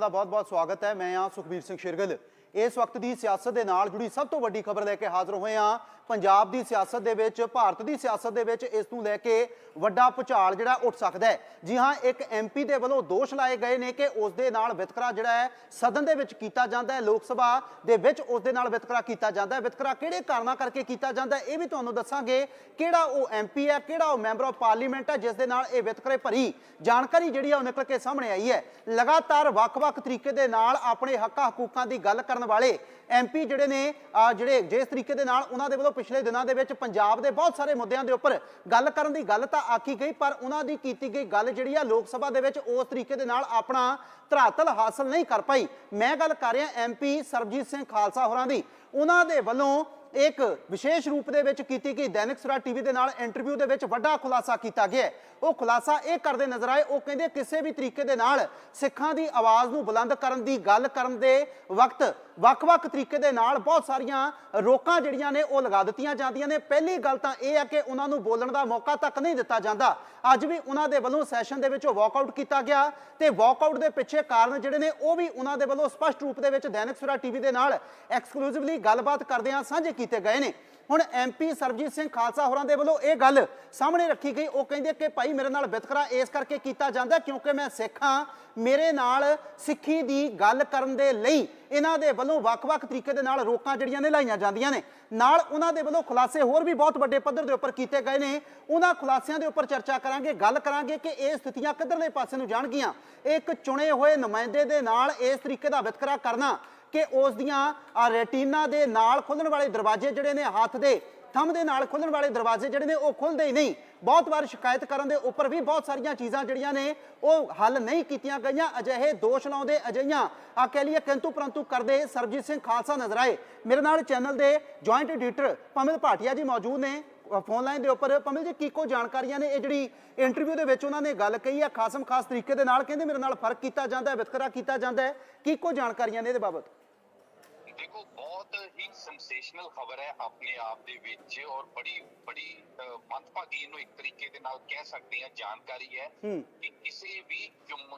ਦਾ ਬਹੁਤ-ਬਹੁਤ ਸਵਾਗਤ ਹੈ। ਮੈਂ ਹਾਂ ਸੁਖਬੀਰ ਸਿੰਘ ਸ਼ਿਰਗਲ। ਇਸ ਵਕਤ ਦੀ ਸਿਆਸਤ ਦੇ ਨਾਲ ਜੁੜੀ ਸਭ ਤੋਂ ਵੱਡੀ ਖਬਰ ਲੈ ਕੇ ਹਾਜ਼ਰ ਹੋਏ ਹਾਂ। ਪੰਜਾਬ ਦੀ ਸਿਆਸਤ ਦੇ ਵਿੱਚ, ਭਾਰਤ ਦੀ ਸਿਆਸਤ ਦੇ ਵਿੱਚ ਇਸ ਨੂੰ ਲੈ ਕੇ ਵੱਡਾ ਭੁਚਾਲ ਜਿਹੜਾ ਉੱਠ ਸਕਦਾ ਹੈ। ਜੀ ਹਾਂ, ਇੱਕ ਐਮਪੀ ਦੇ ਵੱਲੋਂ ਦੋਸ਼ ਲਾਏ ਗਏ ਨੇ ਕਿ ਉਸ ਦੇ ਨਾਲ ਵਿਤਕਰਾ ਜਿਹੜਾ ਹੈ, ਸਦਨ ਦੇ ਵਿੱਚ ਕੀਤਾ ਜਾਂਦਾ ਹੈ, ਲੋਕ ਸਭਾ ਦੇ ਵਿੱਚ ਉਸ ਦੇ ਨਾਲ ਵਿਤਕਰਾ ਕੀਤਾ ਜਾਂਦਾ ਹੈ। ਵਿਤਕਰਾ ਕਿਹੜੇ ਕਾਰਨਾਂ ਕਰਕੇ ਕੀਤਾ ਜਾਂਦਾ ਹੈ, ਇਹ ਵੀ ਤੁਹਾਨੂੰ ਦੱਸਾਂਗੇ। ਕਿਹੜਾ ਉਹ ਐਮਪੀ ਹੈ, ਕਿਹੜਾ ਉਹ ਮੈਂਬਰ ਆਫ ਪਾਰਲੀਮੈਂਟ ਹੈ, ਜਿਸ ਦੇ ਨਾਲ ਇਹ ਵਿਤਕਰੇ ਭਰੀ ਜਾਣਕਾਰੀ ਜਿਹੜੀ ਆ ਉਹ ਨਿਕਲ ਕੇ ਸਾਹਮਣੇ ਆਈ ਹੈ। ਲਗਾਤਾਰ ਵੱਖ-ਵੱਖ ਤਰੀਕੇ ਦੇ ਨਾਲ ਆਪਣੇ ਹੱਕਾਂ ਹਕੂਕਾਂ ਦੀ ਗੱਲ ਕਰਨ ਵਾਲੇ ਐਮਪੀ ਜਿਹੜੇ ਨੇ ਜਿਹੜੇ ਜਿਸ ਤਰੀਕੇ ਦੇ ਨਾਲ ਉਹਨਾਂ ਦੇ ਵੱਲੋਂ ਪਿਛਲੇ ਦਿਨਾਂ ਦੇ ਵਿੱਚ ਪੰਜਾਬ ਦੇ ਬਹੁਤ ਸਾਰੇ ਮੁੱਦਿਆਂ ਦੇ ਉੱਪਰ ਗੱਲ ਕਰਨ ਦੀ ਗੱਲ ਤਾਂ ਆਖੀ ਗਈ, ਪਰ ਉਹਨਾਂ ਦੀ ਕੀਤੀ ਗਈ ਗੱਲ ਜਿਹੜੀ ਆ ਲੋਕ ਸਭਾ ਦੇ ਵਿੱਚ ਉਸ ਤਰੀਕੇ ਦੇ ਨਾਲ ਆਪਣਾ ਧਰਾਤਲ ਹਾਸਲ ਨਹੀਂ ਕਰ ਪਾਈ। ਮੈਂ ਗੱਲ ਕਰ ਰਿਹਾ ਐਮਪੀ ਸਰਬਜੀਤ ਸਿੰਘ ਖਾਲਸਾ ਹੋਰਾਂ ਦੀ। ਉਹਨਾਂ ਦੇ ਵੱਲੋਂ ਇੱਕ ਵਿਸ਼ੇਸ਼ ਰੂਪ ਦੇ ਵਿੱਚ ਕੀਤੀ ਗਈ ਦੈਨਿਕ ਸਵੇਰਾ ਟੀਵੀ ਦੇ ਨਾਲ ਇੰਟਰਵਿਊ ਦੇ ਵਿੱਚ ਵੱਡਾ ਖੁਲਾਸਾ ਕੀਤਾ ਗਿਆ ਉਹ ਖੁਲਾਸਾ ਇਹ ਕਰਦੇ ਨਜ਼ਰ ਆਏ, ਉਹ ਕਹਿੰਦੇ ਕਿਸੇ ਵੀ ਤਰੀਕੇ ਦੇ ਨਾਲ ਸਿੱਖਾਂ ਦੀ ਆਵਾਜ਼ ਨੂੰ ਬੁਲੰਦ ਕਰਨ ਦੀ ਗੱਲ ਕਰਨ ਦੇ ਵਕਤ ਵੱਖ-ਵੱਖ ਤਰੀਕੇ ਦੇ ਨਾਲ ਬਹੁਤ ਸਾਰੀਆਂ ਰੋਕਾਂ ਜਿਹੜੀਆਂ ਨੇ ਉਹ ਲਗਾ ਦਿੱਤੀਆਂ ਜਾਂਦੀਆਂ ਨੇ। ਪਹਿਲੀ ਗੱਲ ਤਾਂ ਇਹ ਹੈ ਕਿ ਉਹਨਾਂ ਨੂੰ ਬੋਲਣ ਦਾ ਮੌਕਾ ਤੱਕ ਨਹੀਂ ਦਿੱਤਾ ਜਾਂਦਾ। ਅੱਜ ਵੀ ਉਹਨਾਂ ਦੇ ਵੱਲੋਂ ਸੈਸ਼ਨ ਦੇ ਵਿੱਚੋਂ ਵਾਕਆਊਟ ਕੀਤਾ ਗਿਆ ਤੇ ਵਾਕਆਊਟ ਦੇ ਪਿੱਛੇ ਕਾਰਨ ਜਿਹੜੇ ਨੇ ਉਹ ਵੀ ਉਹਨਾਂ ਦੇ ਵੱਲੋਂ ਸਪਸ਼ਟ ਰੂਪ ਦੇ ਵਿੱਚ ਦੈਨਿਕ ਸਵੇਰਾ ਟੀਵੀ ਦੇ ਨਾਲ ਐਕਸਕਲੂਸਿਵਲੀ ਗੱਲਬਾਤ ਕਰਦਿਆਂ ਸਾਂਝੇ ਕੀਤੇ ਗਏ ਨੇ। ਹੁਣ ਐਮਪੀ ਸਰਬਜੀਤ ਸਿੰਘ ਖਾਲਸਾ ਹੋਰਾਂ ਦੇ ਵੱਲੋਂ ਇਹ ਗੱਲ ਸਾਹਮਣੇ ਰੱਖੀ ਗਈ। ਉਹ ਕਹਿੰਦੇ ਕਿ ਭਾਈ ਮੇਰੇ ਨਾਲ ਵਿਤਕਰਾ ਇਸ ਕਰਕੇ ਕੀਤਾ ਜਾਂਦਾ ਕਿਉਂਕਿ ਮੈਂ ਸਿੱਖ ਹਾਂ। ਮੇਰੇ ਨਾਲ ਸਿੱਖੀ ਦੀ ਗੱਲ ਕਰਨ ਦੇ ਲਈ ਇਹਨਾਂ ਦੇ ਵੱਲੋਂ ਵੱਖ-ਵੱਖ ਤਰੀਕੇ ਦੇ ਨਾਲ ਰੋਕਾਂ ਜਿਹੜੀਆਂ ਨੇ ਲਾਈਆਂ ਜਾਂਦੀਆਂ ਨੇ। ਨਾਲ ਉਹਨਾਂ ਦੇ ਵੱਲੋਂ ਖੁਲਾਸੇ ਹੋਰ ਵੀ ਬਹੁਤ ਵੱਡੇ ਪੱਧਰ ਦੇ ਉੱਪਰ ਕੀਤੇ ਗਏ ਨੇ। ਉਹਨਾਂ ਖੁਲਾਸਿਆਂ ਦੇ ਉੱਪਰ ਚਰਚਾ ਕਰਾਂਗੇ, ਗੱਲ ਕਰਾਂਗੇ ਕਿ ਇਹ ਸਥਿਤੀਆਂ ਕਿੱਧਰਲੇ ਪਾਸੇ ਨੂੰ ਜਾਣਗੀਆਂ। ਇੱਕ ਚੁਣੇ ਹੋਏ ਨੁਮਾਇੰਦੇ ਦੇ ਨਾਲ ਇਸ ਤਰੀਕੇ ਦਾ ਵਿਤਕਰਾ ਕਰਨਾ ਕਿ ਉਸ ਦੀਆਂ, ਆਹ ਰੈਟੀਨਾ ਦੇ ਨਾਲ ਖੁੱਲਣ ਵਾਲੇ ਦਰਵਾਜ਼ੇ ਜਿਹੜੇ ਨੇ ਹੱਥ ਦੇ, ਥੰਮ ਦੇ ਨਾਲ ਖੁੱਲਣ ਵਾਲੇ ਦਰਵਾਜ਼ੇ ਜਿਹੜੇ ਨੇ ਉਹ ਖੁੱਲਦੇ ਹੀ ਨਹੀਂ। ਬਹੁਤ ਵਾਰ ਸ਼ਿਕਾਇਤ ਕਰਨ ਦੇ ਉੱਪਰ ਵੀ ਬਹੁਤ ਸਾਰੀਆਂ ਚੀਜ਼ਾਂ ਜਿਹੜੀਆਂ ਨੇ ਉਹ ਹੱਲ ਨਹੀਂ ਕੀਤੀਆਂ ਗਈਆਂ। ਅਜਿਹੇ ਦੋਸ਼ ਲਾਉਂਦੇ ਅਜਿਹੀਆਂ ਆ ਕਹਿ ਲਈਏ ਕਿੰਤੂ ਪਰੰਤੂ ਕਰਦੇ ਸਰਬਜੀਤ ਸਿੰਘ ਖਾਲਸਾ ਨਜ਼ਰ ਆਏ। ਮੇਰੇ ਨਾਲ ਚੈਨਲ ਦੇ ਜੁਆਇੰਟ ਐਡੀਟਰ ਪਮਿਲ ਭਾਟੀਆ ਜੀ ਮੌਜੂਦ ਨੇ। ਫੋਨ ਲਾਈਨ ਦੇ ਉੱਪਰ ਪਮਿਲ ਜੀ, ਕੀ ਕੋ ਜਾਣਕਾਰੀਆਂ ਨੇ? ਇਹ ਜਿਹੜੀ ਇੰਟਰਵਿਊ ਦੇ ਵਿੱਚ ਉਹਨਾਂ ਨੇ ਗੱਲ ਕਹੀ ਹੈ, ਖਾਸਮ ਖਾਸ ਤਰੀਕੇ ਦੇ ਨਾਲ ਕਹਿੰਦੇ ਮੇਰੇ ਨਾਲ ਫ਼ਰਕ ਕੀਤਾ ਜਾਂਦਾ ਹੈ, ਵਿਤਕਰਾ ਕੀਤਾ ਜਾਂਦਾ ਹੈ। ਕੀ ਕੋ ਜਾਣਕਾਰੀਆਂ ਨੇ ਇਹਦੇ ਬਾਬਤ? ਹੀ ਸੈਂਸੇਸ਼ਨਲ ਖਬਰ ਹੈ ਆਪਣੇ ਆਪ ਦੇ ਵਿੱਚ ਔਰ ਬੜੀ ਬੜੀ ਮੰਦਭਾਗੀ ਇਹਨੂੰ ਇੱਕ ਤਰੀਕੇ ਦੇ ਨਾਲ ਕਹਿ ਸਕਦੇ ਹਾਂ ਜਾਣਕਾਰੀ ਹੈ ਕਿ ਕਿਸੇ ਵੀ ਚੁਣ-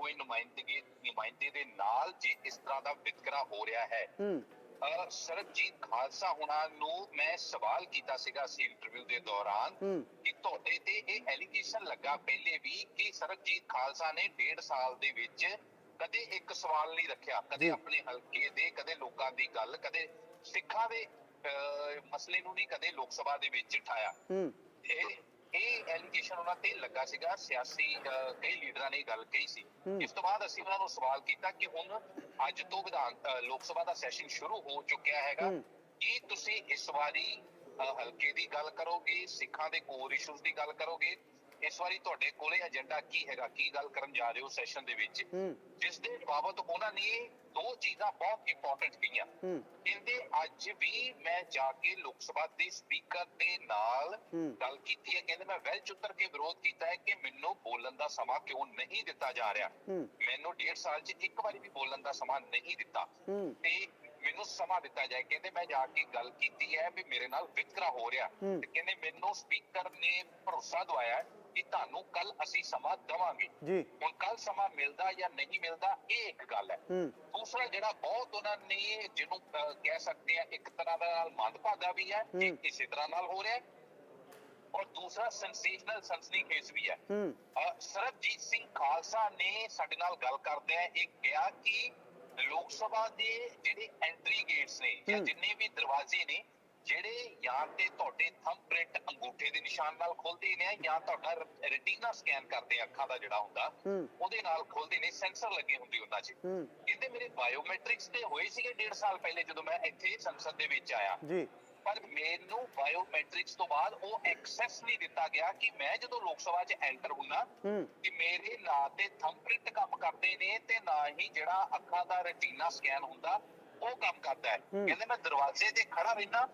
ਹੋਏ ਨੁਮਾਇੰਦਗੀ ਨੁਮਾਇੰਦੇ ਦੇ ਨਾਲ ਜੇ ਇਸ ਤਰ੍ਹਾਂ ਦਾ ਵਿਤਕਰਾ ਹੋ ਰਿਹਾ ਹੈ ਸਰਬਜੀਤ ਖਾਲਸਾ ਹੁਣਾਂ ਨੂੰ ਮੈਂ ਸਵਾਲ ਕੀਤਾ ਸੀਗਾ ਸੀ ਇੰਟਰਵਿਊ ਦੇ ਦੌਰਾਨ ਕਿ ਤੁਹਾਡੇ ਤੇ ਇਹ ਐਲੀਗੇਸ਼ਨ ਲੱਗਾ ਪਹਿਲੇ ਵੀ ਕਿ ਸਰਬਜੀਤ ਖਾਲਸਾ ਨੇ ਡੇਢ ਸਾਲ ਦੇ ਵਿੱਚ ਕਦੇ ਇੱਕ ਸਵਾਲ ਨਹੀਂ ਰੱਖਿਆ। ਕਦੇ ਆਪਣੇ ਹਲਕੇ ਦੇ ਕਦੇ ਲੋਕਾਂ ਦੀ ਗੱਲ ਕਦੇ ਸਿੱਖਾਂ ਦੇ ਮਸਲੇ ਨੂੰ ਨਹੀਂ ਕਦੇ ਲੋਕ ਸਭਾ ਦੇ ਵਿੱਚ ਉਠਾਇਆ ਇਹ ਇਹ ਐਲੀਗੇਸ਼ਨ ਉਹਨਾਂ ਤੇ ਲੱਗਾ ਸੀਗਾ ਸਿਆਸੀ ਕਈ ਲੀਡਰਾਂ ਨੇ ਗੱਲ ਕਹੀ ਸੀ। ਇਸ ਤੋਂ ਬਾਅਦ ਅਸੀਂ ਉਹਨਾਂ ਨੂੰ ਸਵਾਲ ਕੀਤਾ ਕਿ ਹੁਣ ਅੱਜ ਤੋਂ ਵਿਧਾਨ ਲੋਕ ਸਭਾ ਦਾ ਸੈਸ਼ਨ ਸ਼ੁਰੂ ਹੋ ਚੁੱਕਿਆ ਹੈਗਾ। ਕੀ ਤੁਸੀਂ ਇਸ ਵਾਰੀ ਹਲਕੇ ਦੀ ਗੱਲ ਕਰੋਗੇ ਸਿੱਖਾਂ ਦੇ ਕੋਰ ਇਸ਼ੂਜ਼ ਦੀ ਗੱਲ ਕਰੋਗੇ ਇਸ ਵਾਰੀ ਤੁਹਾਡੇ ਕੋਲੇ ਏਜੰਡਾ ਕੀ ਹੈਗਾ? ਕੀ ਗੱਲ ਕਰਨ ਜਾ ਰਹੇ ਹੋ ਸੈਸ਼ਨ ਦੇ ਵਿੱਚ? ਜਿਸ ਦੇ ਬਾਬਤ ਉਹਨਾਂ ਨੇ ਦੋ ਚੀਜ਼ਾਂ ਬਹੁਤ ਇੰਪੋਰਟੈਂਟ ਕਹੀਆਂ। ਕਹਿੰਦੇ ਅੱਜ ਵੀ ਮੈਂ ਜਾ ਕੇ ਲੋਕ ਸਭਾ ਦੇ ਸਪੀਕਰ ਦੇ ਨਾਲ। ਗੱਲ ਕੀਤੀ ਹੈ। ਕਹਿੰਦੇ ਮੈਂ ਵੈਲ ਚੁੱਤਰ ਕੇ ਵਿਰੋਧ ਕੀਤਾ ਹੈ ਕਿ ਮੈਨੂੰ ਬੋਲਣ ਦਾ ਸਮਾਂ ਕਿਉਂ ਨਹੀਂ ਦਿੱਤਾ ਜਾ ਰਿਹਾ? ਮੈਨੂੰ ਡੇਢ ਸਾਲ 'ਚ ਇੱਕ ਵਾਰੀ ਵੀ ਬੋਲਣ ਦਾ ਸਮਾਂ ਨਹੀਂ ਦਿੱਤਾ। ਤੇ ਮੈਨੂੰ ਸਮਾਂ ਦਿੱਤਾ ਜਾਏ। ਕਹਿੰਦੇ ਮੈਂ ਜਾ ਕੇ ਗੱਲ ਕੀਤੀ ਹੈ ਵੀ ਮੇਰੇ ਨਾਲ ਵਿਤਕਰਾ ਹੋ ਰਿਹਾ। ਤੇ ਕਹਿੰਦੇ ਮੈਨੂੰ ਸਪੀਕਰ ਨੇ ਭਰੋਸਾ ਦਵਾਇਆ ਕਿ ਤੁਹਾਨੂੰ ਕੱਲ ਅਸੀਂ ਸਮਾਂ ਦਵਾਂਗੇ। ਜੀ। ਹੁਣ ਕੱਲ ਸਮਾਂ ਮਿਲਦਾ ਜਾਂ ਨਹੀਂ ਮਿਲਦਾ ਇਹ ਇੱਕ ਗੱਲ ਹੈ। ਹੂੰ। ਦੂਸਰਾ ਜਿਹੜਾ ਬਹੁਤ ਉਹਨਾਂ ਨੇ ਜਿਹਨੂੰ ਕਹਿ ਸਕਦੇ ਆ ਇੱਕ ਤਰ੍ਹਾਂ ਦਾ ਨਾਲ ਮੰਦਭਾਗਾ ਵੀ ਹੈ ਕਿ ਹੂੰ। ਇਸੇ ਤਰ੍ਹਾਂ ਨਾਲ ਹੋ ਰਿਹਾ ਹੈ। ਔਰ ਦੂਸਰਾ ਸੈਂਸੇਸ਼ਨਲ ਸਨਸਨੀਖੇਜ਼ ਵੀ ਹੈ। ਸਰਬਜੀਤ ਸਿੰਘ ਖਾਲਸਾ ਨੇ ਸਾਡੇ ਨਾਲ ਗੱਲ ਕਰਦੇ ਆ ਇਹ ਕਿਹਾ ਕਿ ਲੋਕ ਸਭਾ ਦੇ ਜਿਹੜੇ ਐਂਟਰੀ ਗੇਟਸ ਨੇ ਜਾਂ। ਜਿੰਨੇ ਵੀ ਦਰਵਾਜ਼ੇ ਨੇ ਜਿਹੜੇ ਜਾਂ ਤੇ ਤੁਹਾਡੇ ਥੰਬ ਪ੍ਰਿੰਟ ਅੰਗੂਠੇ ਦੇ ਨਿਸ਼ਾਨ ਨਾਲ ਖੁੱਲਦੇ ਨੇ ਜਾਂ ਤੁਹਾਡਾ ਰੈਟੀਨਾ ਸਕੈਨ ਕਰਦੇ ਆ ਅੱਖਾਂ ਦਾ ਜਿਹੜਾ ਹੁੰਦਾ ਉਹਦੇ ਨਾਲ ਖੁੱਲਦੇ ਨੇ ਸੈਂਸਰ ਲੱਗੇ ਹੁੰਦੇ ਉਹਨਾਂ 'ਚ। ਇਹਦੇ ਮੇਰੇ ਬਾਇਓਮੈਟ੍ਰਿਕਸ ਤੇ ਹੋਏ ਸੀਗੇ 1.5 ਸਾਲ ਪਹਿਲੇ ਜਦੋਂ ਮੈਂ ਇੱਥੇ ਸੰਸਦ ਦੇ ਵਿੱਚ ਆਇਆ। ਜੀ। ਪਰ ਮੈਨੂੰ ਬਾਇਓਮੈਟ੍ਰਿਕਸ ਤੋਂ ਬਾਅਦ ਉਹ ਐਕਸੈਸ ਨਹੀਂ ਦਿੱਤਾ ਗਿਆ ਕਿ ਮੈਂ ਜਦੋਂ ਲੋਕ ਸਭਾ 'ਚ ਐਂਟਰ ਹੁੰਨਾ ਕਿ ਮੇਰੇ ਨਾਂ ਤੇ ਥੰਬਪ੍ਰਿੰਟ ਕੰਮ ਕਰਦੇ ਨੇ ਤੇ ਨਾ ਹੀ ਜਿਹੜਾ ਅੱਖਾਂ ਦਾ ਰੈਟੀਨਾ ਸਕੈਨ ਹੁੰਦਾ ਉਹ ਕੰਮ ਕਰਦਾ ਹੂੰ। ਕਹਿੰਦੇ ਮੈਂ ਦਰਵਾਜ਼ੇ ਤੇ ਖੜਾ ਰਹਿਣਾ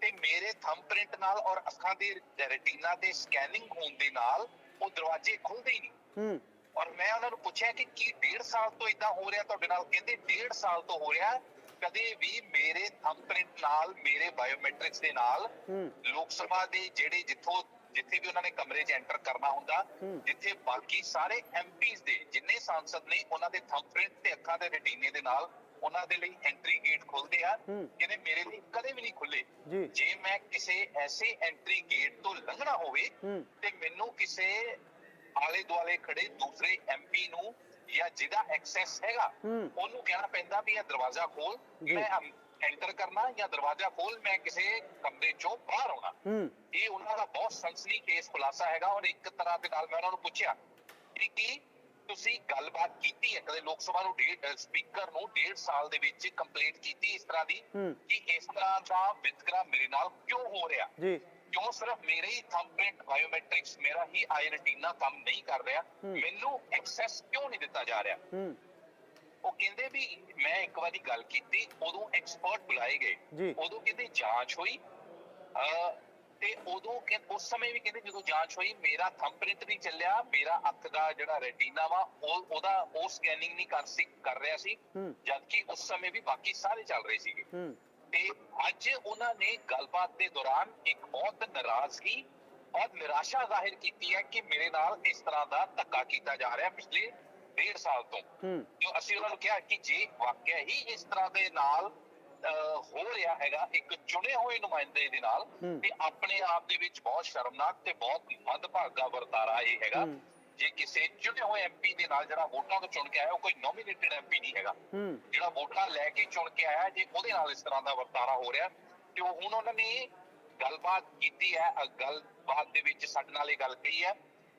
ਤੇ ਮੇਰੇ ਥੰਬਪ੍ਰਿੰਟ ਨਾਲ ਔਰ ਅੱਖਾਂ ਦੀ ਰੈਟੀਨਾ ਤੇ ਸਕੈਨਿੰਗ ਹੋਣ ਦੇ ਨਾਲ ਉਹ ਦਰਵਾਜ਼ੇ ਖੁੱਲਦੇ ਹੀ ਨਹੀਂ। ਹੂੰ। ਔਰ ਮੈਂ ਉਹਨਾਂ ਨੂੰ ਪੁੱਛਿਆ ਕਿ ਕੀ ਡੇਢ ਸਾਲ ਤੋਂ ਇਦਾਂ ਹੋ ਰਿਹਾ ਤੁਹਾਡੇ ਨਾਲ? ਕਹਿੰਦੇ ਡੇਢ ਸਾਲ ਤੋਂ ਹੋ ਰਿਹਾ। ਕਦੇ ਵੀ ਮੇਰੇ ਥੰਬਪ੍ਰਿੰਟ ਨਾਲ ਮੇਰੇ ਬਾਇਓਮੈਟ੍ਰਿਕਸ ਦੇ ਨਾਲ ਲੋਕ ਸਭਾ ਦੇ ਜਿਹੜੇ ਜਿੱਥੋਂ ਜਿੱਥੇ ਵੀ ਉਹਨਾਂ ਨੇ ਕਮਰੇ 'ਚ ਐਂਟਰ ਕਰਨਾ ਹੁੰਦਾ। ਜਿੱਥੇ ਬਾਕੀ ਸਾਰੇ ਐਮਪੀਜ਼ ਦੇ ਜਿੰਨੇ ਸਾਂਸਦ ਨੇ ਉਹਨਾਂ ਦੇ ਥੰਬਪ੍ਰਿੰਟ ਤੇ ਅੱਖਾਂ ਦੇ ਰਟੀਨੇ ਦੇ ਨਾਲ ਉਹਨਾਂ ਦੇ ਲਈ ਐਂਟਰੀ ਗੇਟ ਖੁੱਲਦੇ ਆ। ਕਹਿੰਦੇ ਮੇਰੇ ਲਈ ਕਦੇ ਵੀ ਨਹੀਂ ਖੁੱਲੇ ਜੀ ਮੈਂ ਕਿਸੇ ਐਸੇ ਐਂਟਰੀ ਗੇਟ ਤੋਂ ਲੰਘਣਾ ਹੋਵੇ ਤੇ ਮੈਨੂੰ ਕਿਸੇ ਆਲੇ ਦੁਆਲੇ ਖੜੇ ਦੂਸਰੇ ਐਮਪੀ ਨੂੰ ਜਾਂ ਜਿਹਦਾ ਐਕਸੈਸ ਹੈਗਾ। ਉਹਨੂੰ ਕਹਿਣਾ ਪੈਂਦਾ ਵੀ ਇਹ ਦਰਵਾਜ਼ਾ ਖੋਲ। ਮੈਂ ਐਂਟਰ ਕਰਨਾ ਜਾਂ ਦਰਵਾਜ਼ਾ ਖੋਲ ਮੈਂ ਕਿਸੇ ਕਮਰੇ ਚੋਂ ਬਾਹਰ ਆਉਣਾ ਇਹ ਉਹਨਾਂ ਦਾ ਬਹੁਤ ਸੰਸਨੀ ਕੇਸ ਖੁਲਾਸਾ ਹੈਗਾ ਔਰ ਇੱਕ ਤਰ੍ਹਾਂ ਦੇ ਨਾਲ ਮੈਂ ਉਹਨਾਂ ਨੂੰ ਪੁੱਛਿਆ ਕਿ ਕੀ ਤੁਸੀਂ ਗੱਲਬਾਤ ਕੀਤੀ ਹੈ ਕਦੇ ਲੋਕ ਸਭਾ ਨੂੰ ਸਪੀਕਰ ਨੂੰ ਡੇਢ ਸਾਲ ਦੇ ਵਿੱਚ ਕੰਪਲੇਂਟ ਕੀਤੀ ਇਸ ਤਰ੍ਹਾਂ ਦੀ। ਕਿ ਇਸ ਤਰ੍ਹਾਂ ਦਾ ਵਿਤਕਰਾ ਮੇਰੇ ਨਾਲ ਕਿਉਂ ਹੋ ਰਿਹਾ? ਜੀ। ਕਿਉਂ ਸਿਰਫ ਮੇਰੇ ਹੀ ਥੰਬਪ੍ਰਿੰਟ ਬਾਇਓਮੈਟ੍ਰਿਕਸ ਮੇਰਾ ਹੀ ਆਈ ਰਟੀਨਾ ਕੰਮ ਨਹੀਂ ਕਰ ਰਿਹਾ। ਮੈਨੂੰ ਐਕਸੈਸ ਕਿਉਂ ਨਹੀਂ ਦਿੱਤਾ ਜਾ ਰਿਹਾ? ਉਹ ਕਹਿੰਦੇ ਵੀ ਮੈਂ ਇੱਕ ਵਾਰੀ ਗੱਲ ਕੀਤੀ ਉਦੋਂ ਐਕਸਪਰਟ ਬੁਲਾਏ। ਗਏ। ਉਦੋਂ ਕਹਿੰਦੇ ਜਾਂਚ ਹੋਈ। ਤੇ ਉਦੋਂ ਕਿ ਉਸ ਸਮੇਂ ਵੀ ਕਹਿੰਦੇ ਜਦੋਂ ਜਾਂਚ ਹੋਈ ਮੇਰਾ ਥੰਬਪ੍ਰਿੰਟ ਨਹੀਂ ਚੱਲਿਆ ਮੇਰਾ ਅੱਖ ਦਾ ਜਿਹੜਾ ਰੈਟੀਨਾ ਵਾ ਉਹ ਉਹਦਾ ਉਹ ਸਕੈਨਿੰਗ ਨਹੀਂ ਕਰ ਸੀ ਕਰ ਰਿਹਾ ਸੀ। ਜਦਕਿ ਉਸ ਸਮੇਂ ਵੀ ਬਾਕੀ ਸਾਰੇ ਚੱਲ ਰਹੇ ਸੀਗੇ। ਤੇ ਅੱਜ ਉਹਨਾਂ ਨੇ ਗੱਲਬਾਤ ਦੇ ਦੌਰਾਨ ਇੱਕ ਬਹੁਤ ਨਾਰਾਜ਼ਗੀ ਔਰ ਨਿਰਾਸ਼ਾ ਜ਼ਾਹਿਰ ਕੀਤੀ ਹੈ ਕਿ ਮੇਰੇ ਨਾਲ ਇਸ ਤਰ੍ਹਾਂ ਦਾ ਧੱਕਾ ਕੀਤਾ ਜਾ ਰਿਹਾ ਪਿਛਲੇ ਡੇਢ ਸਾਲ ਤੋਂ। ਜੋ ਅਸੀਂ ਉਹਨਾਂ ਨੂੰ ਕਿਹਾ ਕਿ ਜੇ ਵਾਕਿਆ ਹੀ ਇਸ ਤਰ੍ਹਾਂ ਦੇ ਨਾਲ ਹੋ ਰਿਹਾ ਹੈਗਾ ਇੱਕ ਚੁਣੇ ਹੋਏ ਨੁਮਾਇੰਦੇ ਦੇ ਨਾਲ। ਤੇ ਆਪਣੇ ਆਪ ਦੇ ਵਿੱਚ ਬਹੁਤ ਸ਼ਰਮਨਾਕ ਤੇ ਬਹੁਤ ਮੰਦਭਾਗਾ ਵਰਤਾਰਾ ਇਹ ਹੈਗਾ। ਜੇ ਕਿਸੇ ਚੁਣੇ ਹੋਏ ਐਮਪੀ ਦੇ ਨਾਲ ਜਿਹੜਾ ਵੋਟਾਂ ਤੋਂ ਚੁਣ ਕੇ ਆਇਆ ਉਹ ਕੋਈ ਨੋਮੀਨੇਟਡ ਐਮਪੀ ਨਹੀਂ ਹੈਗਾ ਜਿਹੜਾ ਵੋਟਾਂ ਲੈ ਕੇ ਚੁਣ ਕੇ ਆਇਆ ਜੇ ਉਹਦੇ ਨਾਲ ਇਸ ਤਰ੍ਹਾਂ ਦਾ ਵਰਤਾਰਾ ਹੋ ਰਿਹਾ ਤੇ ਉਹ ਹੁਣ ਉਹਨਾਂ ਨੇ ਗੱਲਬਾਤ ਕੀਤੀ ਹੈ ਗੱਲਬਾਤ ਦੇ ਵਿੱਚ ਸਾਡੇ ਨਾਲ ਇਹ ਗੱਲ ਕਹੀ ਹੈ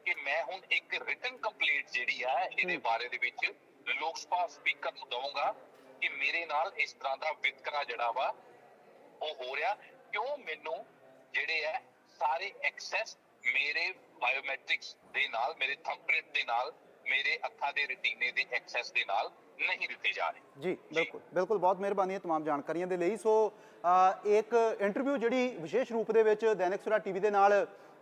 ਕਿ ਮੈਂ ਹੁਣ ਇੱਕ ਰਿਟਨ ਕੰਪਲੀਟ ਜਿਹੜੀ ਹੈ ਇਹਦੇ। ਬਾਰੇ ਦੇ ਵਿੱਚ ਲੋਕ ਸਭਾ ਸਪੀਕਰ ਨੂੰ ਦਵਾਂਗਾ ਕਿ ਮੇਰੇ ਨਾਲ ਇਸ ਤਰ੍ਹਾਂ ਦਾ ਵਿਤਕਰਾ ਜਿਹੜਾ ਵਾ ਉਹ ਹੋ ਰਿਹਾ ਕਿਉਂ ਮੈਨੂੰ ਜਿਹੜੇ ਹੈ ਸਾਰੇ ਐਕਸੈਸ ਮੇਰੇ ਬਾਇਓਮੈਟ੍ਰਿਕਸ ਦੇ ਨਾਲ ਮੇਰੇ ਥੰਬਪ੍ਰਿੰਟ ਦੇ ਨਾਲ ਮੇਰੇ ਅੱਖਾਂ ਦੇ ਰਟੀਨੇ ਦੇ ਐਕਸੈਸ ਦੇ ਨਾਲ ਨਹੀਂ ਦਿੱਤੇ ਜਾ ਰਹੇ ਜੀ ਬਿਲਕੁਲ ਬਿਲਕੁਲ ਬਹੁਤ ਮਿਹਰਬਾਨੀ ਹੈ तमाम ਜਾਣਕਾਰੀਆਂ ਦੇ ਲਈ ਸੋ ਅ, ਇੱਕ ਇੰਟਰਵਿਊ ਜਿਹੜੀ ਵਿਸ਼ੇਸ਼ ਰੂਪ ਦੇ ਵਿੱਚ ਦੈਨਿਕ ਸਵੇਰਾ ਟੀਵੀ ਦੇ ਨਾਲ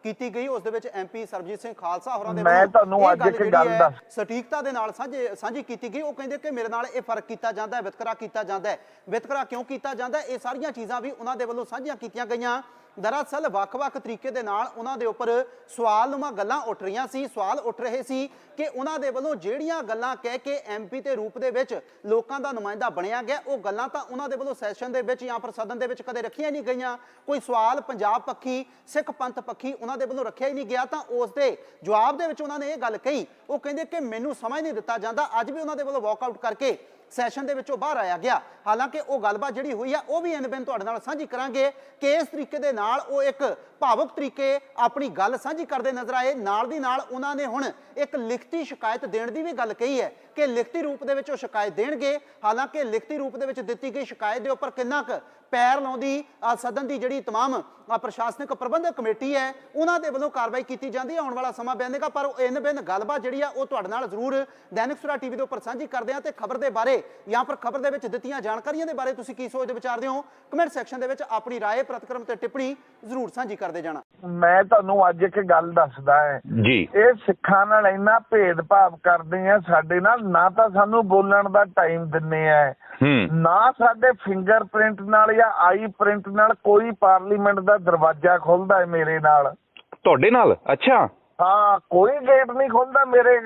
ਕੀਤੀ ਗਈ ਉਸ ਦੇ ਵਿੱਚ ਐਮਪੀ ਸਰਬਜੀਤ ਸਿੰਘ ਖਾਲਸਾ ਹੋਰਾਂ ਦੇ ਮੈਂ ਤੁਹਾਨੂੰ ਅੱਜ ਇੱਕ ਗੱਲ ਦੱਸ- ਸਟੀਕਤਾ ਦੇ ਨਾਲ ਸਾਂਝੇ ਸਾਂਝੀ ਕੀਤੀ ਗਈ। ਉਹ ਕਹਿੰਦੇ ਕਿ ਮੇਰੇ ਨਾਲ ਇਹ ਫ਼ਰਕ ਕੀਤਾ ਜਾਂਦਾ ਹੈ ਵਿਤਕਰਾ ਕੀਤਾ ਜਾਂਦਾ ਹੈ। ਵਿਤਕਰਾ ਕਿਉਂ ਕੀਤਾ ਜਾਂਦਾ ਇਹ ਸਾਰੀਆਂ ਚੀਜ਼ਾਂ ਵੀ ਉਹਨਾਂ ਦੇ ਵੱਲੋਂ ਸਾਂਝੀਆਂ ਕੀਤੀਆਂ ਗਈਆਂ। ਦਰਅਸਲ ਵੱਖ-ਵੱਖ ਤਰੀਕੇ ਦੇ ਨਾਲ ਉਹਨਾਂ ਦੇ ਉੱਪਰ ਸਵਾਲਨੁਮਾ ਗੱਲਾਂ ਉੱਠ ਰਹੀਆਂ ਸੀ। ਸਵਾਲ ਉੱਠ ਰਹੇ ਸੀ ਕਿ ਉਹਨਾਂ ਦੇ ਵੱਲੋਂ ਜਿਹੜੀਆਂ ਗੱਲਾਂ ਕਹਿ ਕੇ ਐਮਪੀ ਦੇ ਰੂਪ ਦੇ ਵਿੱਚ ਲੋਕਾਂ ਦਾ ਨੁਮਾਇੰਦਾ ਬਣਿਆ ਗਿਆ, ਉਹ ਗੱਲਾਂ ਤਾਂ ਉਹਨਾਂ ਦੇ ਵੱਲੋਂ ਸੈਸ਼ਨ ਦੇ ਵਿੱਚ ਜਾਂ ਫਿਰ ਸਦਨ ਦੇ ਵਿੱਚ ਕਦੇ ਰੱਖੀਆਂ ਨਹੀਂ ਗਈਆਂ। ਕੋਈ ਸਵਾਲ ਪੰਜਾਬ ਪੱਖੀ, ਸਿੱਖ ਪੰਥ ਪੱਖੀ ਉਹਨਾਂ ਦੇ ਵੱਲੋਂ ਰੱਖਿਆ ਹੀ ਨਹੀਂ ਗਿਆ ਤਾਂ ਉਸ ਦੇ ਜਵਾਬ ਦੇ ਵਿੱਚ ਉਹਨਾਂ ਨੇ ਇਹ ਗੱਲ ਕਹੀ। ਉਹ ਕਹਿੰਦੇ ਕਿ ਮੈਨੂੰ ਸਮਝ ਨਹੀਂ ਦਿੱਤਾ ਜਾਂਦਾ, ਅੱਜ ਵੀ ਉਹਨਾਂ ਦੇ ਵੱਲੋਂ ਵਾਕਆਊਟ ਕਰਕੇ ਸੈਸ਼ਨ ਦੇ ਵਿੱਚੋਂ ਬਾਹਰ ਆਇਆ ਗਿਆ। ਹਾਲਾਂਕਿ ਉਹ ਗੱਲਬਾਤ ਜਿਹੜੀ ਹੋਈ ਆ, ਉਹ ਵੀ ਅਨਬਿਨ ਤੁਹਾਡੇ ਨਾਲ ਸਾਂਝੀ ਕਰਾਂਗੇ ਕਿ ਇਸ ਤਰੀਕੇ ਦੇ ਨਾਲ ਉਹ ਇੱਕ ਭਾਵੁਕ ਤਰੀਕੇ ਆਪਣੀ ਗੱਲ ਸਾਂਝੀ ਕਰਦੇ ਨਜ਼ਰ ਆਏ। ਨਾਲ ਦੀ ਨਾਲ ਉਹਨਾਂ ਨੇ ਹੁਣ ਇੱਕ ਲਿਖਤੀ ਸ਼ਿਕਾਇਤ ਦੇਣ ਦੀ ਵੀ ਗੱਲ ਕਹੀ ਹੈ ਕਿ ਲਿਖਤੀ ਰੂਪ ਦੇ ਵਿੱਚ ਉਹ ਸ਼ਿਕਾਇਤ ਦੇਣਗੇ। ਹਾਲਾਂਕਿ ਲਿਖਤੀ ਰੂਪ ਦੇ ਵਿੱਚ ਦਿੱਤੀ ਗਈ ਸ਼ਿਕਾਇਤ ਦੇ ਉੱਪਰ ਕਿੰਨਾ ਕੁ ਪੈਰ ਲਾਉਂਦੀ ਆ ਸਦਨ ਦੀ ਜਿਹੜੀ तमाम ਆ ਪ੍ਰਸ਼ਾਸਨਿਕ ਪ੍ਰਬੰਧਕ ਕਮੇਟੀ ਹੈ ਉਹਨਾਂ ਦੇ ਵੱਲੋਂ ਕਾਰਵਾਈ ਕੀਤੀ ਜਾਂਦੀ ਹੈ ਆਉਣ ਵਾਲਾ ਸਮਾਂ ਬਿਆਨੇਗਾ ਪਰ ਉਹ ਇਨ ਬਿਨ ਗੱਲਬਾਤ ਜਿਹੜੀ ਆ ਉਹ ਤੁਹਾਡੇ ਨਾਲ ਜ਼ਰੂਰ ਦੈਨਿਕ ਸੁਰਾ ਟੀਵੀ ਦੇ ਉੱਪਰ ਸਾਂਝੀ ਕਰਦੇ ਆ ਤੇ ਖਬਰ ਦੇ ਬਾਰੇ ਜਾਂ ਫਿਰ ਖਬਰ ਦੇ ਵਿੱਚ ਦਿੱਤੀਆਂ ਜਾਣਕਾਰੀਆਂ ਦੇ ਬਾਰੇ ਤੁਸੀਂ ਕੀ ਸੋਚਦੇ ਵਿਚਾਰਦੇ ਹੋ ਕਮੈਂਟ ਸੈਕਸ਼ਨ ਦੇ ਵਿੱਚ ਆਪਣੀ ਰਾਏ ਪ੍ਰਤੀਕਰਮ ਤੇ ਟਿੱਪਣੀ ਜ਼ਰੂਰ ਸਾਂਝੀ ਕਰਦੇ ਜਾਣਾ ਮੈਂ ਤੁਹਾਨੂੰ ਅੱਜ ਇੱਕ ਗੱਲ ਦੱਸਦਾ ਹੈ ਜੀ ਇਹ ਸਿੱਖਾਂ ਨਾਲ ਇੰਨਾ ਭੇਦਭਾਵ ਕਰਦੇ ਆ ਸਾਡੇ ਨਾਲ ਨਾ ਤਾਂ ਸਾਨੂੰ ਬੋਲਣ ਦਾ ਟਾਈਮ ਦਿੰਨੇ ਆ ਹੂੰ ਨਾ ਸਾਡੇ ਫਿੰਗਰਪ੍ਰਿੰਟ ਨਾਲ ਜਾਂ ਆਈ ਪ੍ਰਿੰਟ ਨਾਲ ਕੋਈ ਪਾਰਲੀਮੈਂਟ ਦਾ ਦਰਵਾਜ਼ਾ ਖੁੱਲਦਾ ਹੈ ਮੇਰੇ ਨਾਲ। ਤੁਹਾਡੇ ਨਾਲ? ਅੱਛਾ। ਹਾਂ ਕੋਈ ਗੇਟ ਨਹੀਂ ਖੁੱਲਦਾ ਮੇਰੇ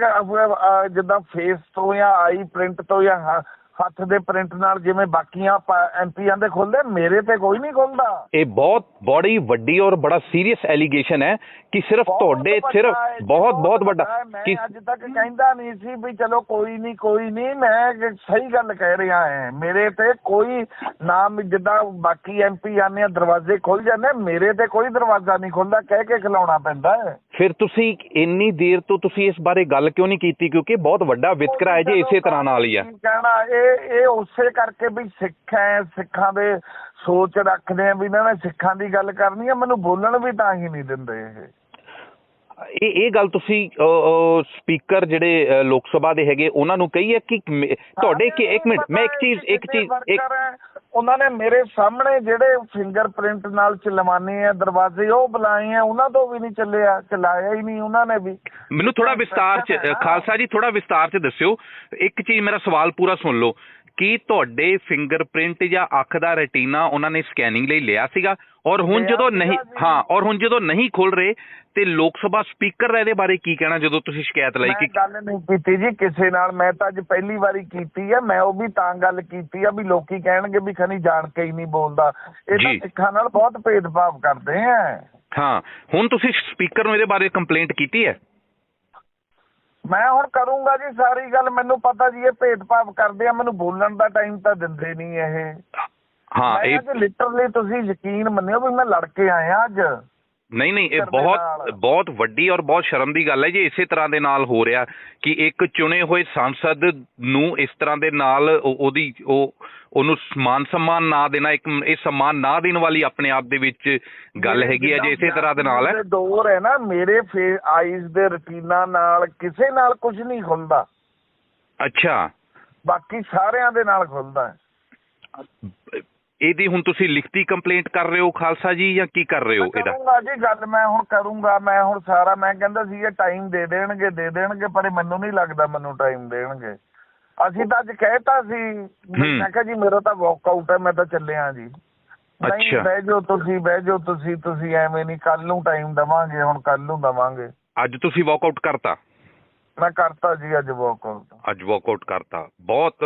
ਜਿੱਦਾਂ ਫੇਸ ਤੋਂ ਜਾਂ ਆਈ ਪ੍ਰਿੰਟ ਤੋਂ ਜਾਂ ਹੱਥ ਦੇ ਪ੍ਰਿੰਟ ਨਾਲ ਜਿਵੇਂ ਬਾਕੀਆਂ ਐਮਪੀਆਂ ਦੇ ਖੁੱਲਦੇ ਮੇਰੇ ਤੇ ਕੋਈ ਨਹੀਂ ਖੁੱਲਦਾ। ਇਹ ਬਹੁਤ ਬੜੀ ਵੱਡੀ ਔਰ ਬੜਾ ਸੀਰੀਅਸ ਐਲੀਗੇਸ਼ਨ ਹੈ ਕਿ ਸਿਰਫ ਤੁਹਾਡੇ ਸਿਰਫ ਬਹੁਤ ਬਹੁਤ ਵੱਡਾ ਕਿ ਅੱਜ ਤੱਕ ਕਹਿੰਦਾ ਨਹੀਂ ਸੀ ਵੀ ਚਲੋ ਕੋਈ ਨਹੀਂ ਕੋਈ ਨਹੀਂ ਮੈਂ ਸਹੀ ਗੱਲ ਕਹਿ ਰਿਹਾ ਹਾਂ। ਮੇਰੇ ਤੇ ਕੋਈ ਨਾਮ ਜਿੱਦਾਂ ਬਾਕੀ ਐਮਪੀ ਆਨੇ ਆ ਦਰਵਾਜ਼ੇ ਖੁੱਲ ਜਾਂਦੇ ਮੇਰੇ ਤੇ ਕੋਈ ਦਰਵਾਜ਼ਾ ਨਹੀਂ ਖੁੱਲਦਾ ਕਹਿ ਕੇ ਖਿਲਾਉਣਾ ਪੈਂਦਾ ਹੈ। ਫਿਰ ਤੁਸੀਂ ਇੰਨੀ ਦੇਰ ਤੋਂ ਤੁਸੀਂ ਇਸ ਬਾਰੇ ਗੱਲ ਕਿਉਂ ਨਹੀਂ ਕੀਤੀ? ਕਿਉਂਕਿ ਬਹੁਤ ਵੱਡਾ ਵਿਤਕਰਾ ਹੈ ਜੀ ਇਸੇ ਤਰ੍ਹਾਂ ਨਾਲ ਹੀ ਕੀ ਕਹਿਣਾ ਇਹ ਇਹ ਉਸੇ ਕਰਕੇ ਵੀ ਸਿੱਖ ਹੈ ਸਿੱਖਾਂ ਦੇ ਸੋਚ ਰੱਖਦੇ ਆ ਵੀ ਇਹਨਾਂ ਨੇ ਸਿੱਖਾਂ ਦੀ ਗੱਲ ਕਰਨੀ ਹੈ ਮੈਨੂੰ ਬੋਲਣ ਵੀ ਤਾਂ ਹੀ ਨਹੀਂ ਦਿੰਦੇ ਇਹ। ਇਹ ਇਹ ਗੱਲ ਤੁਸੀਂ ਸਪੀਕਰ ਜਿਹੜੇ ਲੋਕ ਸਭਾ ਦੇ ਹੈਗੇ ਉਹਨਾਂ ਨੂੰ ਕਹੀ ਹੈ ਕਿ ਤੁਹਾਡੇ ਕਿ ਇੱਕ ਮਿੰਟ ਮੈਂ ਇੱਕ ਚੀਜ਼ ਇੱਕ ਚੀਜ਼ ਇੱਕ ਉਹਨਾਂ ਨੇ ਮੇਰੇ ਸਾਹਮਣੇ ਜਿਹੜੇ ਫਿੰਗਰਪ੍ਰਿੰਟ ਨਾਲ ਚਲਵਾਨੇ ਆ ਦਰਵਾਜ਼ੇ ਉਹ ਬੁਲਾਏ ਆ ਉਹਨਾਂ ਤੋਂ ਵੀ ਨਹੀਂ ਚੱਲਿਆ ਚਲਾਇਆ ਹੀ ਨਹੀਂ ਉਹਨਾਂ ਨੇ ਵੀ। ਮੈਨੂੰ ਥੋੜਾ ਵਿਸਤਾਰ ਚ ਖਾਲਸਾ ਜੀ ਥੋੜਾ ਵਿਸਤਾਰ ਚ ਦੱਸਿਓ। ਇੱਕ ਚੀਜ਼ ਮੇਰਾ ਸਵਾਲ ਪੂਰਾ ਸੁਣ ਲਓ। ਕੀ ਤੁਹਾਡੇ ਫਿੰਗਰਪ੍ਰਿੰਟ ਜਾਂ ਅੱਖ ਦਾ ਰੈਟੀਨਾ ਉਹਨਾਂ ਨੇ ਸਕੈਨਿੰਗ ਲਈ ਲਿਆ ਸੀਗਾ? ਔਰ ਹੁਣ ਜਦੋਂ ਨਹੀਂ। ਹਾਂ ਔਰ ਹੁਣ ਜਦੋਂ ਨਹੀਂ ਖੁੱਲ ਰਹੇ ਤੇ ਲੋਕ ਸਭਾ ਸਪੀਕਰ ਦਾ ਇਹਦੇ ਬਾਰੇ ਕੀ ਕਹਿਣਾ ਜਦੋਂ ਤੁਸੀਂ ਸ਼ਿਕਾਇਤ ਲਈ ਕਿ ਗੱਲ ਨਹੀਂ ਕੀਤੀ ਜੀ ਕਿਸੇ ਨਾਲ ਮੈਂ ਤਾਂ ਅੱਜ ਪਹਿਲੀ ਵਾਰੀ ਕੀਤੀ ਹੈ ਮੈਂ ਉਹ ਵੀ ਤਾਂ ਗੱਲ ਕੀਤੀ ਆ ਵੀ ਲੋਕੀ ਕਹਿਣਗੇ ਵੀ ਖਨੀ ਜਾਣ ਕੇ ਹੀ ਨਹੀਂ ਬੋਲਦਾ ਇਹ ਤਾਂ। ਸਿੱਖਾਂ ਨਾਲ ਬਹੁਤ ਭੇਦਭਾਵ ਕਰਦੇ ਆ ਹਾਂ ਹੁਣ ਤੁਸੀਂ ਸਪੀਕਰ ਨੂੰ ਇਹਦੇ ਬਾਰੇ ਕੰਪਲੇਂਟ ਕੀਤੀ ਹੈ ਮੈਂ ਹੁਣ ਕਰੂੰਗਾ ਜੀ ਸਾਰੀ ਗੱਲ ਮੈਨੂੰ ਪਤਾ ਜੀ ਇਹ ਭੇਦਭਾਵ ਕਰਦੇ ਆ ਮੈਨੂੰ ਬੋਲਣ ਦਾ ਟਾਈਮ ਤਾਂ ਦਿੰਦੇ ਨਹੀਂ ਇਹ ਹਾਂ ਮੈਂ ਇਹ ਅੱਜ ਲਿਟਰਲੀ ਤੁਸੀਂ ਯਕੀਨ ਮੰਨਿਓ ਵੀ ਮੈਂ ਲੜ ਕੇ ਆਇਆ ਅੱਜ। ਨਹੀਂ ਨਹੀਂ ਇਹ ਬਹੁਤ। ਬਹੁਤ ਵੱਡੀ ਔਰ ਬਹੁਤ ਸ਼ਰਮ ਦੀ ਗੱਲ ਹੈ ਜੀ ਇਸੇ ਤਰ੍ਹਾਂ ਦੇ ਨਾਲ ਹੋ ਰਿਹਾ ਕਿ ਇੱਕ ਚੁਣੇ ਹੋਏ ਸੰਸਦ ਨੂੰ ਇਸ ਤਰ੍ਹਾਂ ਦੇ ਨਾਲ ਉਹ- ਉਹਦੀ ਉਹ ਉਹਨੂੰ ਸਮਾਨ ਸਨਮਾਨ ਨਾ ਦੇਣਾ ਇੱਕ ਇਹ ਸਨਮਾਨ ਨਾ ਦੇਣ ਵਾਲੀ ਆਪਣੇ ਆਪ ਦੇ ਵਿੱਚ ਗੱਲ ਹੈਗੀ ਹੈ ਜੇ ਇਸੇ ਤਰ੍ਹਾਂ ਦੇ ਨਾਲ ਹੈ। ਮੇਰੇ ਦੌਰ ਹੈ ਨਾ ਮੇਰੇ ਫੇ ਆਈਜ਼ ਦੇ ਰਟੀਨਾ ਨਾਲ ਕਿਸੇ ਨਾਲ ਕੁਝ ਨਹੀਂ ਖੁੱਲਦਾ। ਅੱਛਾ। ਬਾਕੀ ਸਾਰਿਆਂ ਦੇ ਨਾਲ ਖੁੱਲਦਾ ਹੈ। ਇਹਦੀ ਹੁਣ ਤੁਸੀਂ ਲਿਖਤੀ ਕੰਪਲੇਂਟ ਕਰ ਰਹੇ ਹੋ ਖਾਲਸਾ ਜੀ ਜਾਂ ਕੀ ਕਰ ਰਹੇ ਹੋ ਇਹਦਾ? ਕਰੂੰਗਾ ਜੀ ਗੱਲ ਮੈਂ ਹੁਣ ਕਰੂੰਗਾ ਮੈਂ ਹੁਣ ਸਾਰਾ ਮੈਂ ਕਹਿੰਦਾ ਸੀ ਇਹ ਟਾਈਮ ਦੇ ਦੇਣਗੇ ਦੇ ਦੇਣਗੇ ਪਰ ਮੈਨੂੰ ਨਹੀਂ ਲੱਗਦਾ ਮੈਨੂੰ ਟਾਈਮ ਦੇਣਗੇ। ਅਸੀਂ ਤਾਂ ਅੱਜ ਕਹਿਤਾ ਸੀ। ਮੈਂ ਕਿਹਾ ਜੀ ਮੇਰਾ ਤਾਂ ਵਾਕਆਊਟ ਹੈ ਮੈਂ ਤਾਂ ਚੱਲਿਆ ਜੀ। ਅੱਛਾ। ਬਹਿ ਜਾਓ ਤੁਸੀਂ ਬਹਿ ਜਾਓ ਤੁਸੀਂ ਤੁਸੀਂ ਐਵੇਂ ਨਹੀਂ ਕੱਲ ਨੂੰ ਟਾਈਮ ਦਵਾਂਗੇ ਹੁਣ ਕੱਲ ਨੂੰ ਦਵਾਂਗੇ। ਅੱਜ ਤੁਸੀਂ ਵਾਕਆਊਟ ਕਰਤਾ? ਮੈਂ ਕਰਤਾ ਜੀ ਅੱਜ ਵਾਕਆਊਟ ਅੱਜ ਵਾਕਆਊਟ ਕਰਤਾ। ਬਹੁਤ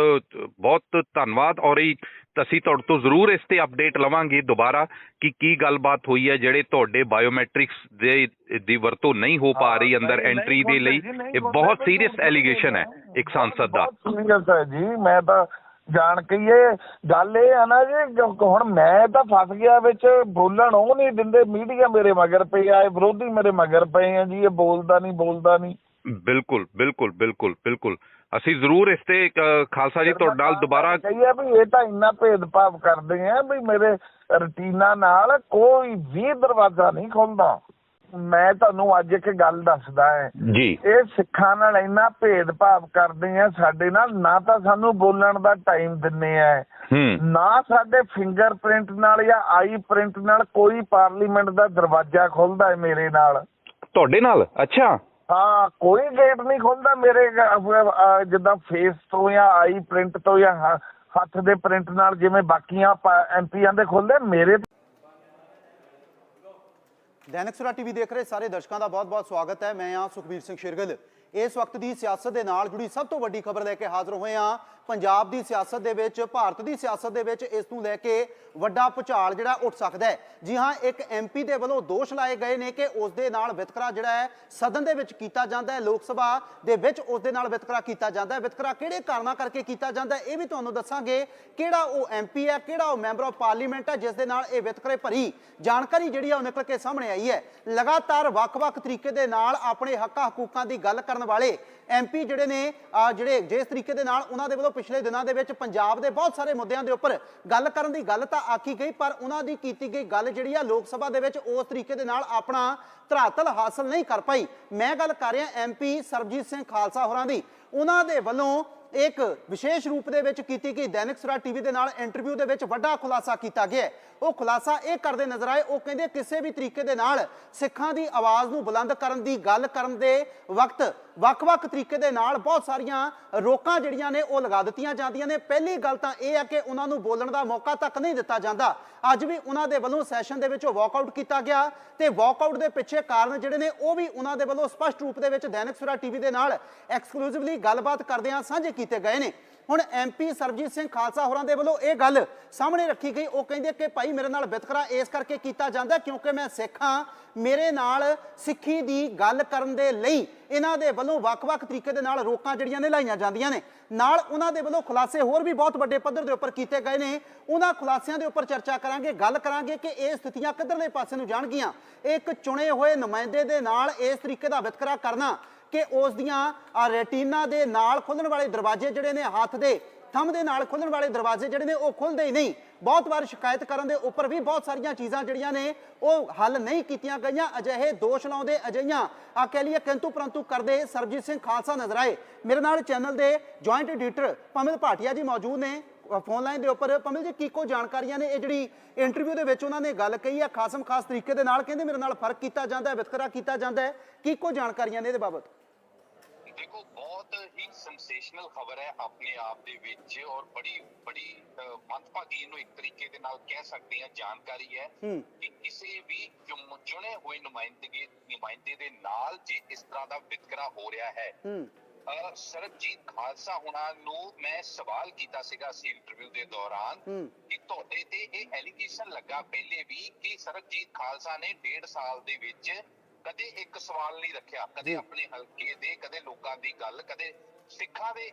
ਬਹੁਤ ਧੰਨਵਾਦ ਔਰ ਇਹ ਅਸੀਂ ਤੁਹਾਡੇ ਤੋਂ ਜ਼ਰੂਰ ਇਸ ਤੇ ਅਪਡੇਟ ਲਵਾਂਗੇ ਦੁਬਾਰਾ ਕਿ ਕੀ ਗੱਲਬਾਤ ਹੋਈ ਹੈ ਜਿਹੜੇ ਤੁਹਾਡੇ ਬਾਇਓਮੈਟ੍ਰਿਕਸ ਦੇ ਦੀ ਵਰਤੋਂ ਨਹੀਂ ਹੋ ਪਾ ਰਹੀ ਅੰਦਰ ਐਂਟਰੀ ਦੇ ਲਈ। ਇਹ ਬਹੁਤ ਸੀਰੀਅਸ ਐਲੀਗੇਸ਼ਨ ਹੈ। ਇੱਕ ਸੰਸਦ ਦਾ। ਬਹੁਤ ਸੀਰੀਅਸ ਹੈ ਜੀ ਮੈਂ ਤਾਂ ਜਾਣ ਕੇ ਇਹ ਗੱਲ ਇਹ ਆ ਨਾ ਜੀ ਹੁਣ ਮੈਂ ਤਾਂ ਫਸ ਗਿਆ ਵਿੱਚ ਬੋਲਣ ਉਹ ਨਹੀਂ ਦਿੰਦੇ ਮੀਡੀਆ ਮੇਰੇ ਮਗਰ ਪਏ ਆ ਵਿਰੋਧੀ ਮੇਰੇ ਮਗਰ ਪਏ ਆ ਜੀ ਇਹ ਬੋਲਦਾ ਨਹੀਂ ਬੋਲਦਾ ਨਹੀਂ। ਬਿਲਕੁਲ ਬਿਲਕੁਲ ਬਿਲਕੁਲ ਬਿਲਕੁਲ। ਅਸੀਂ ਜ਼ਰੂਰ ਇਸ ਤੇ ਖਾਲਸਾ ਜੀ ਤੁਹਾਡੇ ਨਾਲ ਦੁਬਾਰਾ ਕਹੀਏ ਵੀ ਇਹ ਤਾਂ ਇੰਨਾ ਭੇਦਭਾਵ ਕਰਦੇ ਆ ਵੀ ਮੇਰੇ ਰਟੀਨਾ ਨਾਲ ਕੋਈ ਵੀ ਦਰਵਾਜ਼ਾ ਨਹੀਂ ਖੁੱਲਦਾ। ਮੈਂ ਤੁਹਾਨੂੰ ਅੱਜ ਇੱਕ ਗੱਲ ਦੱਸਦਾ ਹੈ। ਜੀ। ਇਹ ਸਿੱਖਾਂ ਨਾਲ ਇੰਨਾ ਭੇਦਭਾਵ ਕਰਦੇ ਆ ਸਾਡੇ ਨਾਲ ਨਾ ਤਾਂ ਸਾਨੂੰ ਬੋਲਣ ਦਾ ਟਾਈਮ ਦਿੰਨੇ ਆ। ਨਾ ਸਾਡੇ ਫਿੰਗਰਪ੍ਰਿੰਟ ਨਾਲ ਜਾਂ ਆਈ ਪ੍ਰਿੰਟ ਨਾਲ ਕੋਈ ਪਾਰਲੀਮੈਂਟ ਦਾ ਦਰਵਾਜ਼ਾ ਖੁੱਲਦਾ ਹੈ ਮੇਰੇ ਨਾਲ। ਤੁਹਾਡੇ ਨਾਲ? ਅੱਛਾ। ਹਾਂ, ਕੋਈ ਗੇਟ ਨਹੀਂ ਖੁੱਲਦਾ ਮੇਰੇ ਜਿੱਦਾਂ ਫੇਸ ਤੋਂ ਜਾਂ ਆਈ ਪ੍ਰਿੰਟ ਤੋਂ ਜਾਂ ਹੱਥ ਦੇ ਪ੍ਰਿੰਟ ਨਾਲ ਜਿਵੇਂ ਬਾਕੀਆਂ ਐਮਪੀਆਂ ਦੇ ਖੁੱਲਦੇ ਮੇਰੇ ਦੈਨਿਕ ਸਵੇਰਾ ਟੀਵੀ ਦੇਖ ਰਹੇ ਸਾਰੇ ਦਰਸ਼ਕਾਂ ਦਾ ਬਹੁਤ-ਬਹੁਤ ਸਵਾਗਤ ਹੈ। ਮੈਂ ਹਾਂ ਸੁਖਬੀਰ ਸਿੰਘ ਸ਼ੇਰਗਿੱਲ। ਇਸ ਵਕਤ ਦੀ ਸਿਆਸਤ ਦੇ ਨਾਲ ਜੁੜੀ ਸਭ ਤੋਂ ਵੱਡੀ ਖਬਰ ਲੈ ਕੇ ਹਾਜ਼ਰ ਹੋਏ ਹਾਂ। ਪੰਜਾਬ ਦੀ ਸਿਆਸਤ ਦੇ ਵਿੱਚ, ਭਾਰਤ ਦੀ ਸਿਆਸਤ ਦੇ ਵਿੱਚ ਇਸ ਨੂੰ ਲੈ ਕੇ ਵੱਡਾ ਭੁਚਾਲ ਜਿਹੜਾ ਉੱਠ ਸਕਦਾ ਹੈ। ਜੀ ਹਾਂ, ਇੱਕ ਐਮਪੀ ਦੇ ਵੱਲੋਂ ਦੋਸ਼ ਲਾਏ ਗਏ ਨੇ ਕਿ ਉਸ ਦੇ ਨਾਲ ਵਿਤਕਰਾ ਜਿਹੜਾ ਹੈ, ਸਦਨ ਦੇ ਵਿੱਚ ਕੀਤਾ ਜਾਂਦਾ ਹੈ, ਲੋਕ ਸਭਾ ਦੇ ਵਿੱਚ ਉਸ ਦੇ ਨਾਲ ਵਿਤਕਰਾ ਕੀਤਾ ਜਾਂਦਾ ਹੈ। ਵਿਤਕਰਾ ਕਿਹੜੇ ਕਾਰਨਾਂ ਕਰਕੇ ਕੀਤਾ ਜਾਂਦਾ ਹੈ, ਇਹ ਵੀ ਤੁਹਾਨੂੰ ਦੱਸਾਂਗੇ। ਕਿਹੜਾ ਉਹ ਐਮਪੀ ਹੈ, ਕਿਹੜਾ ਉਹ ਮੈਂਬਰ ਆਫ ਪਾਰਲੀਮੈਂਟ ਹੈ, ਜਿਸ ਦੇ ਨਾਲ ਇਹ ਵਿਤਕਰੇ ਭਰੀ ਜਾਣਕਾਰੀ ਜਿਹੜੀ ਆ ਉਹ ਨਿਕਲ ਕੇ ਸਾਹਮਣੇ ਆਈ ਹੈ। ਲਗਾਤਾਰ ਵੱਖ-ਵੱਖ ਤਰੀਕੇ ਦੇ ਨਾਲ ਆਪਣੇ ਹੱਕਾਂ ਹਕੂਕਾਂ ਦੀ ਗੱਲ ਕਰਨ ਵਾਲੇ ਐਮਪੀ ਜਿਹੜੇ ਨੇ ਜਿਹੜੇ ਜਿਸ ਤਰੀਕੇ ਦੇ ਨਾਲ ਉਹਨਾਂ ਦੇ ਵੱਲੋਂ ਪਿਛਲੇ ਦਿਨਾਂ ਦੇ ਵਿੱਚ ਪੰਜਾਬ ਦੇ ਬਹੁਤ ਸਾਰੇ ਮੁੱਦਿਆਂ ਦੇ ਉੱਪਰ ਗੱਲ ਕਰਨ ਦੀ ਗੱਲ ਤਾਂ ਆਖੀ ਗਈ, ਪਰ ਉਹਨਾਂ ਦੀ ਕੀਤੀ ਗਈ ਗੱਲ ਜਿਹੜੀ ਆ ਲੋਕ ਸਭਾ ਦੇ ਵਿੱਚ ਉਸ ਤਰੀਕੇ ਦੇ ਨਾਲ ਆਪਣਾ ਧਰਾਤਲ ਹਾਸਲ ਨਹੀਂ ਕਰ ਪਾਈ। ਮੈਂ ਗੱਲ ਕਰ ਰਿਹਾ ਐਮਪੀ ਸਰਬਜੀਤ ਸਿੰਘ ਖਾਲਸਾ ਹੋਰਾਂ ਦੀ। ਉਹਨਾਂ ਦੇ ਵੱਲੋਂ ਇੱਕ ਵਿਸ਼ੇਸ਼ ਰੂਪ ਦੇ ਵਿੱਚ ਕੀਤੀ ਗਈ ਦੈਨਿਕ ਸਵੇਰਾ ਟੀਵੀ ਦੇ ਨਾਲ ਇੰਟਰਵਿਊ ਦੇ ਵਿੱਚ ਵੱਡਾ ਖੁਲਾਸਾ ਕੀਤਾ ਗਿਆ ਉਹ ਖੁਲਾਸਾ ਇਹ ਕਰਦੇ ਨਜ਼ਰ ਆਏ, ਉਹ ਕਹਿੰਦੇ ਕਿਸੇ ਵੀ ਤਰੀਕੇ ਦੇ ਨਾਲ ਸਿੱਖਾਂ ਦੀ ਆਵਾਜ਼ ਨੂੰ ਬੁਲੰਦ ਕਰਨ ਦੀ ਗੱਲ ਕਰਨ ਦੇ ਵਕਤ ਵੱਖ-ਵੱਖ ਤਰੀਕੇ ਦੇ ਨਾਲ ਬਹੁਤ ਸਾਰੀਆਂ ਰੋਕਾਂ ਜਿਹੜੀਆਂ ਨੇ ਉਹ ਲਗਾ ਦਿੱਤੀਆਂ ਜਾਂਦੀਆਂ ਨੇ। ਪਹਿਲੀ ਗੱਲ ਤਾਂ ਇਹ ਹੈ ਕਿ ਉਹਨਾਂ ਨੂੰ ਬੋਲਣ ਦਾ ਮੌਕਾ ਤੱਕ ਨਹੀਂ ਦਿੱਤਾ ਜਾਂਦਾ। ਅੱਜ ਵੀ ਉਹਨਾਂ ਦੇ ਵੱਲੋਂ ਸੈਸ਼ਨ ਦੇ ਵਿੱਚੋਂ ਵਾਕਆਊਟ ਕੀਤਾ ਗਿਆ ਤੇ ਵਾਕਆਊਟ ਦੇ ਪਿੱਛੇ ਕਾਰਨ ਜਿਹੜੇ ਨੇ ਉਹ ਵੀ ਉਹਨਾਂ ਦੇ ਵੱਲੋਂ ਸਪਸ਼ਟ ਰੂਪ ਦੇ ਵਿੱਚ ਦੈਨਿਕ ਸਵੇਰਾ ਟੀਵੀ ਦੇ ਨਾਲ ਐਕਸਕਲੂਸਿਵਲੀ ਗੱਲਬਾਤ ਕਰਦਿਆਂ ਸਾਂਝੇ ਕੀਤੇ ਗਏ ਨੇ। ਹੁਣ ਐਮਪੀ ਸਰਬਜੀਤ ਸਿੰਘ ਖਾਲਸਾ ਹੋਰਾਂ ਦੇ ਵੱਲੋਂ ਇਹ ਗੱਲ ਸਾਹਮਣੇ ਰੱਖੀ ਗਈ। ਉਹ ਕਹਿੰਦੇ ਕਿ ਭਾਈ ਮੇਰੇ ਨਾਲ ਵਿਤਕਰਾ ਇਸ ਕਰਕੇ ਕੀਤਾ ਜਾਂਦਾ ਕਿਉਂਕਿ ਮੈਂ ਸਿੱਖ ਹਾਂ। ਮੇਰੇ ਨਾਲ ਸਿੱਖੀ ਦੀ ਗੱਲ ਕਰਨ ਦੇ ਲਈ ਇਹਨਾਂ ਦੇ ਵੱਲੋਂ ਵੱਖ-ਵੱਖ ਤਰੀਕੇ ਦੇ ਨਾਲ ਰੋਕਾਂ ਜਿਹੜੀਆਂ ਨੇ ਲਾਈਆਂ ਜਾਂਦੀਆਂ ਨੇ। ਨਾਲ ਉਹਨਾਂ ਦੇ ਵੱਲੋਂ ਖੁਲਾਸੇ ਹੋਰ ਵੀ ਬਹੁਤ ਵੱਡੇ ਪੱਧਰ ਦੇ ਉੱਪਰ ਕੀਤੇ ਗਏ ਨੇ। ਉਹਨਾਂ ਖੁਲਾਸਿਆਂ ਦੇ ਉੱਪਰ ਚਰਚਾ ਕਰਾਂਗੇ, ਗੱਲ ਕਰਾਂਗੇ ਕਿ ਇਹ ਸਥਿਤੀਆਂ ਕਿੱਧਰਲੇ ਪਾਸੇ ਨੂੰ ਜਾਣਗੀਆਂ। ਇੱਕ ਚੁਣੇ ਹੋਏ ਨੁਮਾਇੰਦੇ ਦੇ ਨਾਲ ਇਸ ਤਰੀਕੇ ਦਾ ਵਿਤਕਰਾ ਕਰਨਾ ਕਿ ਉਸ ਦੀਆਂ ਆ ਰੈਟੀਨਾ ਦੇ ਨਾਲ ਖੁੱਲਣ ਵਾਲੇ ਦਰਵਾਜ਼ੇ ਜਿਹੜੇ ਨੇ ਹੱਥ ਦੇ, ਥੰਮ ਦੇ ਨਾਲ ਖੁੱਲਣ ਵਾਲੇ ਦਰਵਾਜ਼ੇ ਜਿਹੜੇ ਨੇ, ਉਹ ਖੁੱਲਦੇ ਹੀ ਨਹੀਂ। ਬਹੁਤ ਵਾਰ ਸ਼ਿਕਾਇਤ ਕਰਨ ਦੇ ਉੱਪਰ ਵੀ ਬਹੁਤ ਸਾਰੀਆਂ ਚੀਜ਼ਾਂ ਜਿਹੜੀਆਂ ਨੇ, ਉਹ ਹੱਲ ਨਹੀਂ ਕੀਤੀਆਂ ਗਈਆਂ। ਅਜਿਹੇ ਦੋਸ਼ ਲਾਉਂਦੇ ਅਜਿਹੀਆਂ ਆ ਕਹਿ ਲਈਏ ਕਿੰਤੂ ਪਰੰਤੂ ਕਰਦੇ ਸਰਬਜੀਤ ਸਿੰਘ ਖਾਲਸਾ ਨਜ਼ਰ ਆਏ। ਮੇਰੇ ਨਾਲ ਚੈਨਲ ਦੇ ਜੁਆਇੰਟ ਐਡੀਟਰ ਪਮਿਲ ਭਾਟੀਆ ਜੀ ਮੌਜੂਦ ਨੇ। ਫੋਨ ਲਾਈਨ ਦੇ ਉੱਪਰ, ਪਮਿਲ ਜੀ, ਕੀ ਕੋ ਜਾਣਕਾਰੀਆਂ ਨੇ? ਇਹ ਜਿਹੜੀ ਇੰਟਰਵਿਊ ਦੇ ਵਿੱਚ ਉਹਨਾਂ ਨੇ ਗੱਲ ਕਹੀ ਹੈ, ਖਾਸਮ ਖਾਸ ਤਰੀਕੇ ਦੇ ਨਾਲ, ਕਹਿੰਦੇ ਮੇਰੇ ਨਾਲ ਫ਼ਰਕ ਕੀਤਾ ਜਾਂਦਾ ਹੈ, ਵਿਤਕਰਾ ਕੀਤਾ ਜਾਂਦਾ ਹੈ। ਕੀ ਕੋ ਜਾਣਕਾਰੀਆਂ ਨੇ ਇਹਦੇ ਬਾਬਤ? ਦੇਖੋ ਬਹੁਤ ਹੀ ਸੈਂਸੇਸ਼ਨਲ ਖਬਰ ਹੈ ਆਪਣੇ ਆਪ ਦੇ ਵਿੱਚ ਔਰ ਬੜੀ ਬੜੀ ਮੰਦਭਾਗੀ ਇਹਨੂੰ ਇੱਕ ਤਰੀਕੇ ਦੇ ਨਾਲ ਕਹਿ ਸਕਦੇ ਹਾਂ ਜਾਣਕਾਰੀ ਹੈ ਕਿ ਕਿਸੇ ਵੀ ਚੁਣ- ਹੋਏ ਨੁਮਾਇੰਦਗੀ ਨੁਮਾਇੰਦੇ ਦੇ ਨਾਲ ਜੇ ਇਸ ਤਰ੍ਹਾਂ ਦਾ ਵਿਤਕਰਾ ਹੋ ਰਿਹਾ ਹੈ ਸਰਬਜੀਤ ਖਾਲਸਾ ਹੁਣਾਂ ਨੂੰ ਮੈਂ ਸਵਾਲ ਕੀਤਾ ਸੀਗਾ ਸੀ ਇੰਟਰਵਿਊ ਦੇ ਦੌਰਾਨ ਕਿ ਤੁਹਾਡੇ ਤੇ ਇਹ ਐਲੀਗੇਸ਼ਨ ਲੱਗਾ ਪਹਿਲੇ ਵੀ ਕਿ ਸਰਬਜੀਤ ਖਾਲਸਾ ਨੇ ਡੇਢ ਸਾਲ ਦੇ ਵਿੱਚ ਕਦੇ ਇੱਕ ਸਵਾਲ ਨਹੀਂ ਰੱਖਿਆ। ਕਦੇ ਆਪਣੇ ਹਲਕੇ ਦੇ ਕਦੇ ਲੋਕਾਂ ਦੀ ਗੱਲ ਕਦੇ ਸਿੱਖਾਂ ਦੇ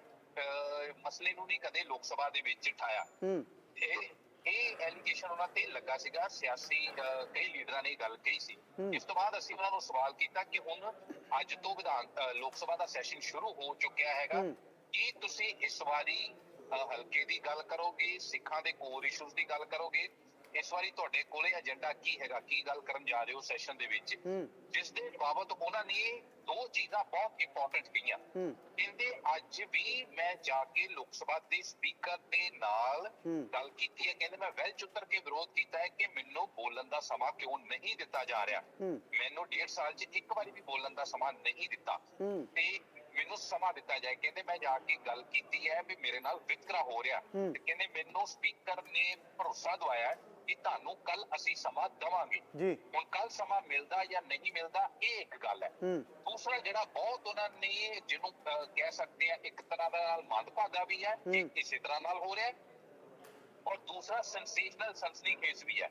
ਮਸਲੇ ਨੂੰ ਨਹੀਂ ਕਦੇ ਲੋਕ ਸਭਾ ਦੇ ਵਿੱਚ ਉਠਾਇਆ ਇਹ ਇਹ ਐਲੀਗੇਸ਼ਨ ਉਹਨਾਂ ਤੇ ਲੱਗਾ ਸੀਗਾ ਸਿਆਸੀ ਕਈ ਲੀਡਰਾਂ ਨੇ ਇਹ ਗੱਲ ਕਹੀ ਸੀ। ਇਸ ਤੋਂ ਬਾਅਦ ਅਸੀਂ ਉਹਨਾਂ ਨੂੰ ਸਵਾਲ ਕੀਤਾ ਕਿ ਹੁਣ ਅੱਜ ਤੋਂ ਵਿਧਾਨ ਲੋਕ ਸਭਾ ਦਾ ਸੈਸ਼ਨ ਸ਼ੁਰੂ ਹੋ ਚੁੱਕਿਆ ਹੈਗਾ। ਕੀ ਤੁਸੀਂ ਇਸ ਵਾਰੀ ਹਲਕੇ ਦੀ ਗੱਲ ਕਰੋਗੇ ਸਿੱਖਾਂ ਦੇ ਕੋਰ ਇਸ਼ੂਜ਼ ਦੀ ਗੱਲ ਕਰੋਗੇ ਇਸ ਵਾਰੀ ਤੁਹਾਡੇ ਕੋਲੇ ਏਜੰਡਾ ਕੀ ਹੈਗਾ? ਕੀ ਗੱਲ ਕਰਨ ਜਾ ਰਹੇ ਹੋ ਸੈਸ਼ਨ ਦੇ ਵਿੱਚ? ਜਿਸ ਦੇ ਬਾਬਤ ਉਹਨਾਂ ਨੇ ਦੋ ਚੀਜ਼ਾਂ ਬਹੁਤ ਇੰਪੋਰਟੈਂਟ ਕਹੀਆਂ। ਕਹਿੰਦੇ ਅੱਜ ਵੀ ਮੈਂ ਜਾ ਕੇ ਲੋਕ ਸਭਾ ਦੇ ਸਪੀਕਰ ਦੇ ਨਾਲ। ਗੱਲ ਕੀਤੀ ਹੈ। ਕਹਿੰਦੇ ਮੈਂ ਵੈਲ ਚੁੱਤਰ ਕੇ ਵਿਰੋਧ ਕੀਤਾ ਹੈ ਕਿ ਮੈਨੂੰ ਬੋਲਣ ਦਾ ਸਮਾਂ ਕਿਉਂ ਨਹੀਂ ਦਿੱਤਾ ਜਾ ਰਿਹਾ। ਮੈਨੂੰ ਡੇਢ ਸਾਲ 'ਚ ਇੱਕ ਵਾਰੀ ਵੀ ਬੋਲਣ ਦਾ ਸਮਾਂ ਨਹੀਂ ਦਿੱਤਾ। ਤੇ ਮੈਨੂੰ ਸਮਾਂ ਦਿੱਤਾ ਜਾਏ। ਕਹਿੰਦੇ ਮੈਂ ਜਾ ਕੇ ਗੱਲ ਕੀਤੀ ਹੈ ਵੀ ਮੇਰੇ ਨਾਲ ਵਿਤਕਰਾ ਹੋ ਰਿਹਾ। ਤੇ ਕਹਿੰਦੇ ਮੈਨੂੰ ਸਪੀਕਰ ਨੇ ਭਰੋਸਾ ਦਵਾਇਆ ਕਿ ਤੁਹਾਨੂੰ ਕੱਲ ਅਸੀਂ ਸਮਾਂ ਦਵਾਂਗੇ। ਜੀ। ਹੁਣ ਕੱਲ ਸਮਾਂ ਮਿਲਦਾ ਜਾਂ ਨਹੀਂ ਮਿਲਦਾ ਇਹ ਇੱਕ ਗੱਲ ਹੈ। ਹੂੰ। ਦੂਸਰਾ ਜਿਹੜਾ ਬਹੁਤ ਉਹਨਾਂ ਨੇ ਜਿਹਨੂੰ ਕਹਿ ਸਕਦੇ ਆ ਇੱਕ ਤਰ੍ਹਾਂ ਦਾ ਮੰਦਭਾਗਾ ਵੀ ਹੈ ਕਿ। ਇਸੇ ਤਰ੍ਹਾਂ ਨਾਲ ਹੋ ਰਿਹਾ ਹੈ। ਔਰ ਦੂਸਰਾ ਸੈਂਸੇਸ਼ਨਲ ਸਨਸਨੀ ਕੇਸ ਵੀ ਹੈ।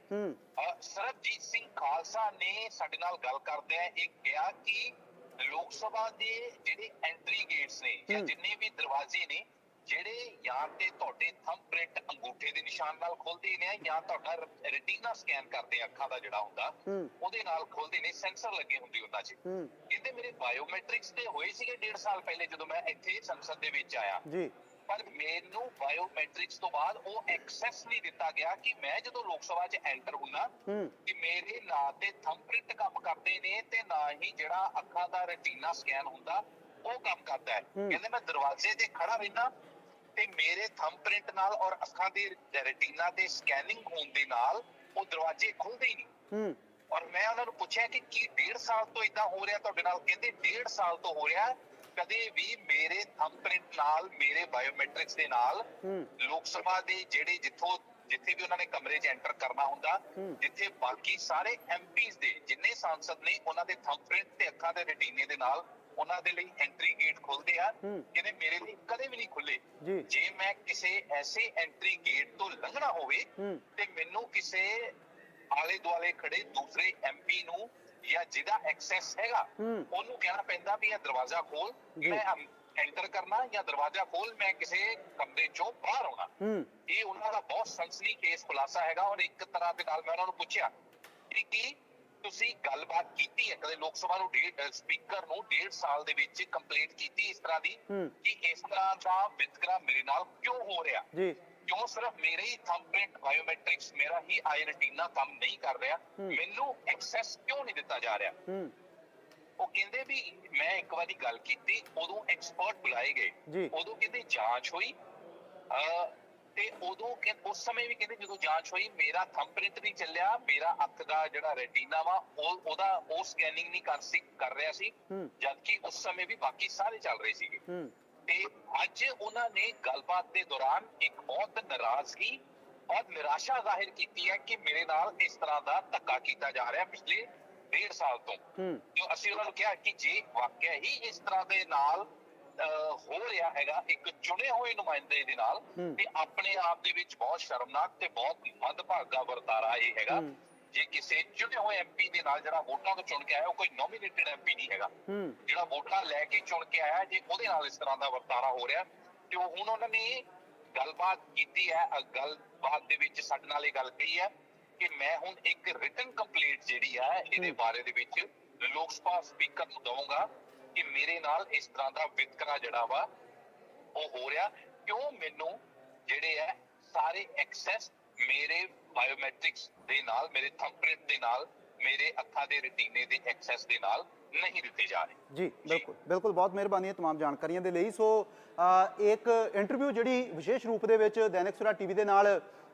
ਸਰਬਜੀਤ ਸਿੰਘ ਖਾਲਸਾ ਨੇ ਸਾਡੇ ਨਾਲ ਗੱਲ ਕਰਦਿਆਂ ਇਹ ਕਿਹਾ ਕਿ ਲੋਕ ਸਭਾ ਦੇ ਜਿਹੜੇ ਐਂਟਰੀ ਗੇਟਸ ਨੇ ਜਾਂ। ਜਿੰਨੇ ਵੀ ਦਰਵਾਜ਼ੇ ਨੇ ਜਿਹੜੇ ਜਾਂ ਤੇ ਤੁਹਾਡੇ ਥੰਬ ਪ੍ਰਿੰਟ ਅੰਗੂਠੇ ਦੇ ਨਿਸ਼ਾਨ ਨਾਲ ਖੁੱਲਦੇ ਨੇ ਜਾਂ ਤੁਹਾਡਾ ਰੈਟੀਨਾ ਸਕੈਨ ਕਰਦੇ ਆ ਅੱਖਾਂ ਦਾ ਜਿਹੜਾ ਹੁੰਦਾ। ਉਹਦੇ ਨਾਲ ਖੁੱਲਦੇ ਨੇ ਸੈਂਸਰ ਲੱਗੇ ਹੁੰਦੇ ਉਹਨਾਂ 'ਚ। ਹੂੰ। ਕਹਿੰਦੇ ਮੇਰੇ ਬਾਇਓਮੈਟ੍ਰਿਕਸ ਤੇ ਹੋਏ ਸੀਗੇ 1.5 ਸਾਲ ਪਹਿਲੇ ਜਦੋਂ ਮੈਂ ਇੱਥੇ ਸੰਸਦ ਦੇ ਵਿੱਚ ਆਇਆ। ਜੀ। ਪਰ ਮੈਨੂੰ ਬਾਇਓਮੈਟ੍ਰਿਕਸ ਤੋਂ ਬਾਅਦ ਉਹ ਐਕਸੈਸ ਨਹੀਂ ਦਿੱਤਾ ਗਿਆ ਕਿ ਮੈਂ ਜਦੋਂ ਲੋਕ ਸਭਾ 'ਚ ਐਂਟਰ ਹੁੰਨਾ ਕਿ ਮੇਰੇ ਨਾਂ ਤੇ ਥੰਬਪ੍ਰਿੰਟ ਕੰਮ ਕਰਦੇ ਨੇ ਤੇ ਨਾ ਹੀ ਜਿਹੜਾ ਅੱਖਾਂ ਦਾ ਰੈਟੀਨਾ ਸਕੈਨ ਹੁੰਦਾ ਉਹ ਕੰਮ ਕਰਦਾ ਹੈ। ਹੂੰ। ਕਹਿੰਦੇ ਮੈਂ ਦਰਵਾਜ਼ੇ ਤੇ ਖੜਾ ਰਹਿਣਾ ਤੇ ਮੇਰੇ ਥੰਬਪ੍ਰਿੰਟ ਨਾਲ ਔਰ ਅੱਖਾਂ ਦੀ ਰੈਟੀਨਾ ਤੇ ਸਕੈਨਿੰਗ ਹੋਣ ਦੇ ਨਾਲ ਉਹ ਦਰਵਾਜ਼ੇ ਖੁੱਲਦੇ ਹੀ ਨਹੀਂ। ਹੂੰ। ਔਰ ਮੈਂ ਉਹਨਾਂ ਨੂੰ ਪੁੱਛਿਆ ਕਿ ਕੀ ਡੇਢ ਸਾਲ ਤੋਂ ਇਦਾਂ ਹੋ ਰਿਹਾ ਤੁਹਾਡੇ ਨਾਲ? ਕਹਿੰਦੇ ਡੇਢ ਸਾਲ ਤੋਂ ਹੋ ਰਿਹਾ। ਕਦੇ ਵੀ ਮੇਰੇ ਥੰਬਪ੍ਰਿੰਟ ਨਾਲ ਮੇਰੇ ਬਾਇਓਮੈਟ੍ਰਿਕਸ ਦੇ ਨਾਲ ਲੋਕ ਸਭਾ ਦੇ ਜਿਹੜੇ ਜਿੱਥੋਂ ਜਿੱਥੇ ਵੀ ਉਹਨਾਂ ਨੇ ਕਮਰੇ 'ਚ ਐਂਟਰ ਕਰਨਾ ਹੁੰਦਾ। ਜਿੱਥੇ ਬਾਕੀ ਸਾਰੇ ਐਮਪੀਜ਼ ਦੇ ਜਿੰਨੇ ਸਾਂਸਦ ਨੇ ਉਹਨਾਂ ਦੇ ਥੰਬਪ੍ਰਿੰਟ ਤੇ ਅੱਖਾਂ ਦੇ ਰੈਟੀਨੇ ਦੇ ਨਾਲ ਉਹਨਾਂ ਦੇ ਲਈ ਐਂਟਰੀ ਗੇਟ ਖੁੱਲਦੇ ਆ। ਕਹਿੰਦੇ ਮੇਰੇ ਲਈ ਕਦੇ ਵੀ ਨਹੀਂ ਖੁੱਲੇ ਜੀ। ਮੈਂ ਕਿਸੇ ਐਸੇ ਐਂਟਰੀ ਗੇਟ ਤੋਂ ਲੰਘਣਾ ਹੋਵੇ। ਤੇ ਮੈਨੂੰ ਕਿਸੇ ਆਲੇ ਦੁਆਲੇ ਖੜੇ ਦੂਸਰੇ ਐਮਪੀ ਨੂੰ ਜਾਂ ਜਿਹਦਾ ਐਕਸੈਸ ਹੈਗਾ। ਉਹਨੂੰ ਕਹਿਣਾ ਪੈਂਦਾ ਵੀ ਇਹ ਦਰਵਾਜ਼ਾ ਖੋਲ। ਮੈਂ ਐਂਟਰ ਕਰਨਾ ਜਾਂ ਦਰਵਾਜ਼ਾ ਖੋਲ ਮੈਂ ਕਿਸੇ ਕਮਰੇ ਚੋਂ ਬਾਹਰ ਆਉਣਾ ਇਹ ਉਹਨਾਂ ਦਾ ਬਹੁਤ ਸੰਸਨੀ ਕੇਸ ਖੁਲਾਸਾ ਹੈਗਾ ਔਰ ਇੱਕ ਤਰ੍ਹਾਂ ਦੇ ਨਾਲ ਮੈਂ ਉਹਨਾਂ ਨੂੰ ਪੁੱਛਿਆ ਕਿ ਕੀ ਤੁਸੀਂ ਗੱਲਬਾਤ ਕੀਤੀ ਹੈ ਕਦੇ ਲੋਕ ਸਭਾ ਨੂੰ ਸਪੀਕਰ ਨੂੰ ਡੇਢ ਸਾਲ ਦੇ ਵਿੱਚ ਕੰਪਲੀਟ ਕੀਤੀ ਇਸ ਤਰ੍ਹਾਂ ਦੀ। ਕਿ ਇਸ ਤਰ੍ਹਾਂ ਦਾ ਵਿਤਕਰਾ ਮੇਰੇ ਨਾਲ ਕਿਉਂ ਹੋ ਰਿਹਾ? ਜੀ। ਕਿਉਂ ਸਿਰਫ ਮੇਰੇ ਹੀ ਥੰਬਪ੍ਰਿੰਟ ਬਾਇਓਮੈਟ੍ਰਿਕਸ ਮੇਰਾ ਹੀ ਆਈ ਰੈਟੀਨਾ ਕੰਮ ਨਹੀਂ ਕਰ ਰਿਹਾ। ਮੈਨੂੰ ਐਕਸੈਸ ਕਿਉਂ ਨਹੀਂ ਦਿੱਤਾ ਜਾ ਰਿਹਾ? ਉਹ ਕਹਿੰਦੇ ਵੀ ਮੈਂ ਇੱਕ ਵਾਰੀ ਗੱਲ ਕੀਤੀ ਉਦੋਂ ਐਕਸਪਰਟ ਬੁਲਾਏ। ਗਏ। ਉਦੋਂ ਕਹਿੰਦੇ ਜਾਂਚ ਹੋਈ। ਤੇ ਉਦੋਂ ਕਿ ਉਸ ਸਮੇਂ ਵੀ ਕਹਿੰਦੇ ਜਦੋਂ ਜਾਂਚ ਹੋਈ ਮੇਰਾ ਥੰਬਪ੍ਰਿੰਟ ਨਹੀਂ ਚੱਲਿਆ ਮੇਰਾ ਅੱਖ ਦਾ ਜਿਹੜਾ ਰੈਟੀਨਾ ਵਾ ਉਹ ਉਹਦਾ ਉਹ ਸਕੈਨਿੰਗ ਨਹੀਂ ਕਰ ਸੀ ਕਰ ਰਿਹਾ ਸੀ। ਜਦਕਿ ਉਸ ਸਮੇਂ ਵੀ ਬਾਕੀ ਸਾਰੇ ਚੱਲ ਰਹੇ ਸੀਗੇ। ਤੇ ਅੱਜ ਉਹਨਾਂ ਨੇ ਗੱਲਬਾਤ ਦੇ ਦੌਰਾਨ ਇੱਕ ਬਹੁਤ ਨਾਰਾਜ਼ਗੀ ਔਰ ਨਿਰਾਸ਼ਾ ਜ਼ਾਹਿਰ ਕੀਤੀ ਹੈ ਕਿ ਮੇਰੇ ਨਾਲ ਇਸ ਤਰ੍ਹਾਂ ਦਾ ਧੱਕਾ ਕੀਤਾ ਜਾ ਰਿਹਾ ਪਿਛਲੇ ਡੇਢ ਸਾਲ ਤੋਂ। ਜੋ ਅਸੀਂ ਉਹਨਾਂ ਨੂੰ ਕਿਹਾ ਕਿ ਜੇ ਵਾਕਿਆ ਹੀ ਇਸ ਤਰ੍ਹਾਂ ਦੇ ਨਾਲ ਹੋ ਰਿਹਾ ਹੈਗਾ ਇੱਕ ਚੁਣੇ ਹੋਏ ਨੁਮਾਇੰਦੇ ਦੇ ਨਾਲ। ਤੇ ਆਪਣੇ ਆਪ ਦੇ ਵਿੱਚ ਬਹੁਤ ਸ਼ਰਮਨਾਕ ਤੇ ਬਹੁਤ ਮੰਦਭਾਗਾ ਵਰਤਾਰਾ ਇਹ ਹੈਗਾ। ਜੇ ਕਿਸੇ ਚੁਣੇ ਹੋਏ ਐਮਪੀ ਦੇ ਨਾਲ ਜਿਹੜਾ ਵੋਟਾਂ ਤੋਂ ਚੁਣ ਕੇ ਆਇਆ ਉਹ ਕੋਈ ਨੋਮੀਨੇਟਡ ਐਮਪੀ ਨਹੀਂ ਹੈਗਾ ਜਿਹੜਾ ਵੋਟਾਂ ਲੈ ਕੇ ਚੁਣ ਕੇ ਆਇਆ ਜੇ ਉਹਦੇ ਨਾਲ ਇਸ ਤਰ੍ਹਾਂ ਦਾ ਵਰਤਾਰਾ ਹੋ ਰਿਹਾ ਤੇ ਉਹ ਹੁਣ ਉਹਨਾਂ ਨੇ ਗੱਲਬਾਤ ਕੀਤੀ ਹੈ ਅ, ਗੱਲਬਾਤ ਦੇ ਵਿੱਚ ਸਾਡੇ ਨਾਲ ਇਹ ਗੱਲ ਕਹੀ ਹੈ ਕਿ ਮੈਂ ਹੁਣ ਇੱਕ ਰਿਟਨ ਕੰਪਲੀਟ ਜਿਹੜੀ ਹੈ ਇਹਦੇ। ਬਾਰੇ ਦੇ ਵਿੱਚ ਲੋਕ ਸਭਾ ਸਪੀਕਰ ਨੂੰ ਦਵਾਂਗਾ ਕਿ ਮੇਰੇ ਨਾਲ ਇਸ ਤਰ੍ਹਾਂ ਦਾ ਵਿਤਕਰਾ ਜਿਹੜਾ ਵਾ ਉਹ ਹੋ ਰਿਹਾ ਕਿਉਂ ਮੈਨੂੰ ਜਿਹੜੇ ਹੈ ਸਾਰੇ ਐਕਸੈਸ ਮੇਰੇ ਬਾਇਓਮੈਟ੍ਰਿਕਸ ਦੇ ਨਾਲ ਮੇਰੇ ਥੰਬਪ੍ਰਿੰਟ ਦੇ ਨਾਲ ਮੇਰੇ ਅੱਖਾਂ ਦੇ ਰੈਟੀਨੇ ਦੇ ਐਕਸੈਸ ਦੇ ਨਾਲ ਨਹੀਂ ਦਿੱਤੇ ਜਾ ਰਹੇ ਜੀ ਬਿਲਕੁਲ ਬਿਲਕੁਲ ਬਹੁਤ ਮਿਹਰਬਾਨੀ ਹੈ तमाम ਜਾਣਕਾਰੀਆਂ ਦੇ ਲਈ ਸੋ ਅ, ਇੱਕ ਇੰਟਰਵਿਊ ਜਿਹੜੀ ਵਿਸ਼ੇਸ਼ ਰੂਪ ਦੇ ਵਿੱਚ ਦੈਨਿਕ ਸਵੇਰਾ ਟੀਵੀ ਦੇ ਨਾਲ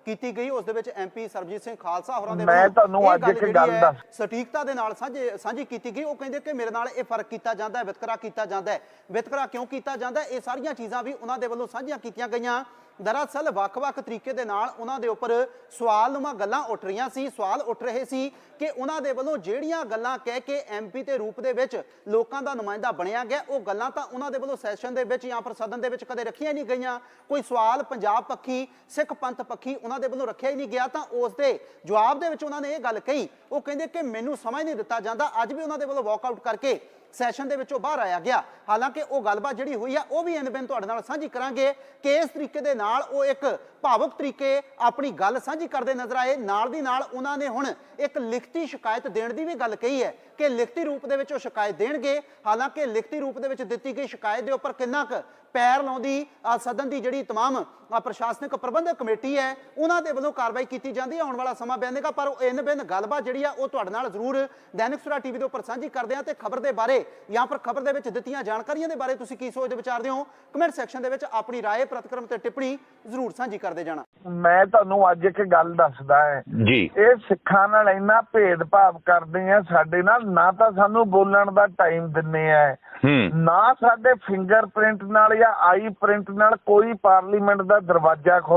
ਕੀਤੀ ਗਈ ਉਸ ਦੇ ਵਿੱਚ ਐਮਪੀ ਸਰਬਜੀਤ ਸਿੰਘ ਖਾਲਸਾ ਹੋਰਾਂ ਦੇ ਮੈਂ ਤੁਹਾਨੂੰ ਅੱਜ ਇੱਕ ਗੱਲ ਦੱਸ- ਸਟੀਕਤਾ ਦੇ ਨਾਲ ਸਾਂਝੇ ਸਾਂਝੀ ਕੀਤੀ ਗਈ। ਉਹ ਕਹਿੰਦੇ ਕਿ ਮੇਰੇ ਨਾਲ ਇਹ ਫ਼ਰਕ ਕੀਤਾ ਜਾਂਦਾ ਹੈ ਵਿਤਕਰਾ ਕੀਤਾ ਜਾਂਦਾ ਹੈ। ਵਿਤਕਰਾ ਕਿਉਂ ਕੀਤਾ ਜਾਂਦਾ ਇਹ ਸਾਰੀਆਂ ਚੀਜ਼ਾਂ ਵੀ ਉਹਨਾਂ ਦੇ ਵੱਲੋਂ ਸਾਂਝੀਆਂ ਕੀਤੀਆਂ ਗਈਆਂ। ਦਰਅਸਲ ਵੱਖ-ਵੱਖ ਤਰੀਕੇ ਦੇ ਨਾਲ ਉਹਨਾਂ ਦੇ ਉੱਪਰ ਸਵਾਲਨੁਮਾ ਗੱਲਾਂ ਉੱਠ ਰਹੀਆਂ ਸੀ, ਸਵਾਲ ਉੱਠ ਰਹੇ ਸੀ ਕਿ ਉਹਨਾਂ ਦੇ ਵੱਲੋਂ ਜਿਹੜੀਆਂ ਗੱਲਾਂ ਕਹਿ ਕੇ ਐਮਪੀ ਦੇ ਰੂਪ ਦੇ ਵਿੱਚ ਲੋਕਾਂ ਦਾ ਨੁਮਾਇੰਦਾ ਬਣਿਆ ਗਿਆ, ਉਹ ਗੱਲਾਂ ਤਾਂ ਉਹਨਾਂ ਦੇ ਵੱਲੋਂ ਸੈਸ਼ਨ ਦੇ ਵਿੱਚ ਜਾਂ ਫਿਰ ਸਦਨ ਦੇ ਵਿੱਚ ਕਦੇ ਰੱਖੀਆਂ ਨਹੀਂ ਗਈਆਂ। ਕੋਈ ਸਵਾਲ ਪੰਜਾਬ ਪੱਖੀ, ਸਿੱਖ ਪੰਥ ਪੱਖੀ ਉਹਨਾਂ ਦੇ ਵੱਲੋਂ ਰੱਖਿਆ ਹੀ ਨਹੀਂ ਗਿਆ ਤਾਂ ਉਸ ਦੇ ਜਵਾਬ ਦੇ ਵਿੱਚ ਉਹਨਾਂ ਨੇ ਇਹ ਗੱਲ ਕਹੀ। ਉਹ ਕਹਿੰਦੇ ਕਿ ਮੈਨੂੰ ਸਮਝ ਨਹੀਂ ਦਿੱਤਾ ਜਾਂਦਾ, ਅੱਜ ਵੀ ਉਹਨਾਂ ਦੇ ਵੱਲੋਂ ਵਾਕਆਊਟ ਕਰਕੇ ਸੈਸ਼ਨ ਦੇ ਵਿੱਚੋਂ ਬਾਹਰ ਆਇਆ ਗਿਆ। ਹਾਲਾਂਕਿ ਉਹ ਗੱਲਬਾਤ ਜਿਹੜੀ ਹੋਈ ਆ, ਉਹ ਵੀ ਇਨਬਿਨ ਤੁਹਾਡੇ ਨਾਲ ਸਾਂਝੀ ਕਰਾਂਗੇ ਕਿ ਇਸ ਤਰੀਕੇ ਦੇ ਨਾਲ ਉਹ ਇੱਕ ਭਾਵੁਕ ਤਰੀਕੇ ਆਪਣੀ ਗੱਲ ਸਾਂਝੀ ਕਰਦੇ ਨਜ਼ਰ ਆਏ। ਨਾਲ ਦੀ ਨਾਲ ਉਹਨਾਂ ਨੇ ਹੁਣ ਇੱਕ ਲਿਖਤੀ ਸ਼ਿਕਾਇਤ ਦੇਣ ਦੀ ਵੀ ਗੱਲ ਕਹੀ ਹੈ ਕਿ ਲਿਖਤੀ ਰੂਪ ਦੇ ਵਿੱਚ ਉਹ ਸ਼ਿਕਾਇਤ ਦੇਣਗੇ। ਹਾਲਾਂਕਿ ਲਿਖਤੀ ਰੂਪ ਦੇ ਵਿੱਚ ਦਿੱਤੀ ਗਈ ਸ਼ਿਕਾਇਤ ਦੇ ਉੱਪਰ ਕਿੰਨਾ ਕੁ ਪੈਰ ਲਾਉਂਦੀ ਆ ਸਦਨ ਦੀ ਜਿਹੜੀ तमाम ਆ ਪ੍ਰਸ਼ਾਸਨਿਕ ਪ੍ਰਬੰਧਕ ਕਮੇਟੀ ਹੈ ਉਹਨਾਂ ਦੇ ਵੱਲੋਂ ਕਾਰਵਾਈ ਕੀਤੀ ਜਾਂਦੀ ਹੈ ਆਉਣ ਵਾਲਾ ਸਮਾਂ ਬਿਆਨੇਗਾ ਪਰ ਉਹ ਇਨ ਬਿਨ ਗੱਲਬਾਤ ਜਿਹੜੀ ਆ ਉਹ ਤੁਹਾਡੇ ਨਾਲ ਜ਼ਰੂਰ ਦੈਨਿਕ ਸੁਰਾ ਟੀਵੀ ਦੇ ਉੱਪਰ ਸਾਂਝੀ ਕਰਦੇ ਆ ਤੇ ਖਬਰ ਦੇ ਬਾਰੇ ਜਾਂ ਫਿਰ ਖਬਰ ਦੇ ਵਿੱਚ ਦਿੱਤੀਆਂ ਜਾਣਕਾਰੀਆਂ ਦੇ ਬਾਰੇ ਤੁਸੀਂ ਕੀ ਸੋਚਦੇ ਵਿਚਾਰਦੇ ਹੋ ਕਮੈਂਟ ਸੈਕਸ਼ਨ ਦੇ ਵਿੱਚ ਆਪਣੀ رائے ਪ੍ਰਤੀਕਰਮ ਤੇ ਟਿੱਪਣੀ ਜ਼ਰੂਰ ਸਾਂਝੀ ਕਰਦੇ ਜਾਣਾ ਮੈਂ ਤੁਹਾਨੂੰ ਅੱਜ ਇੱਕ ਗੱਲ ਦੱਸਦਾ ਹੈ ਜੀ ਇਹ ਸਿੱਖਾਂ ਨਾਲ ਇੰਨਾ ਭੇਦਭਾਵ ਕਰਦੇ ਆ ਸਾਡੇ ਨਾਲ ਨਾ ਤਾਂ ਸਾਨੂੰ ਬੋਲਣ ਦਾ ਟਾਈਮ ਦਿੰਨੇ ਆ ਹੂੰ ਨਾ ਸਾਡੇ ਫਿੰਗਰਪ੍ਰਿੰਟ ਨਾਲ ਜਾਂ ਆਈ ਪ੍ਰਿੰਟ ਨਾਲ ਕੋਈ ਪਾਰਲੀਮੈਂਟ ਦਾ ਦਰਵਾਜ਼ਾ ਖੋਲ੍ਹ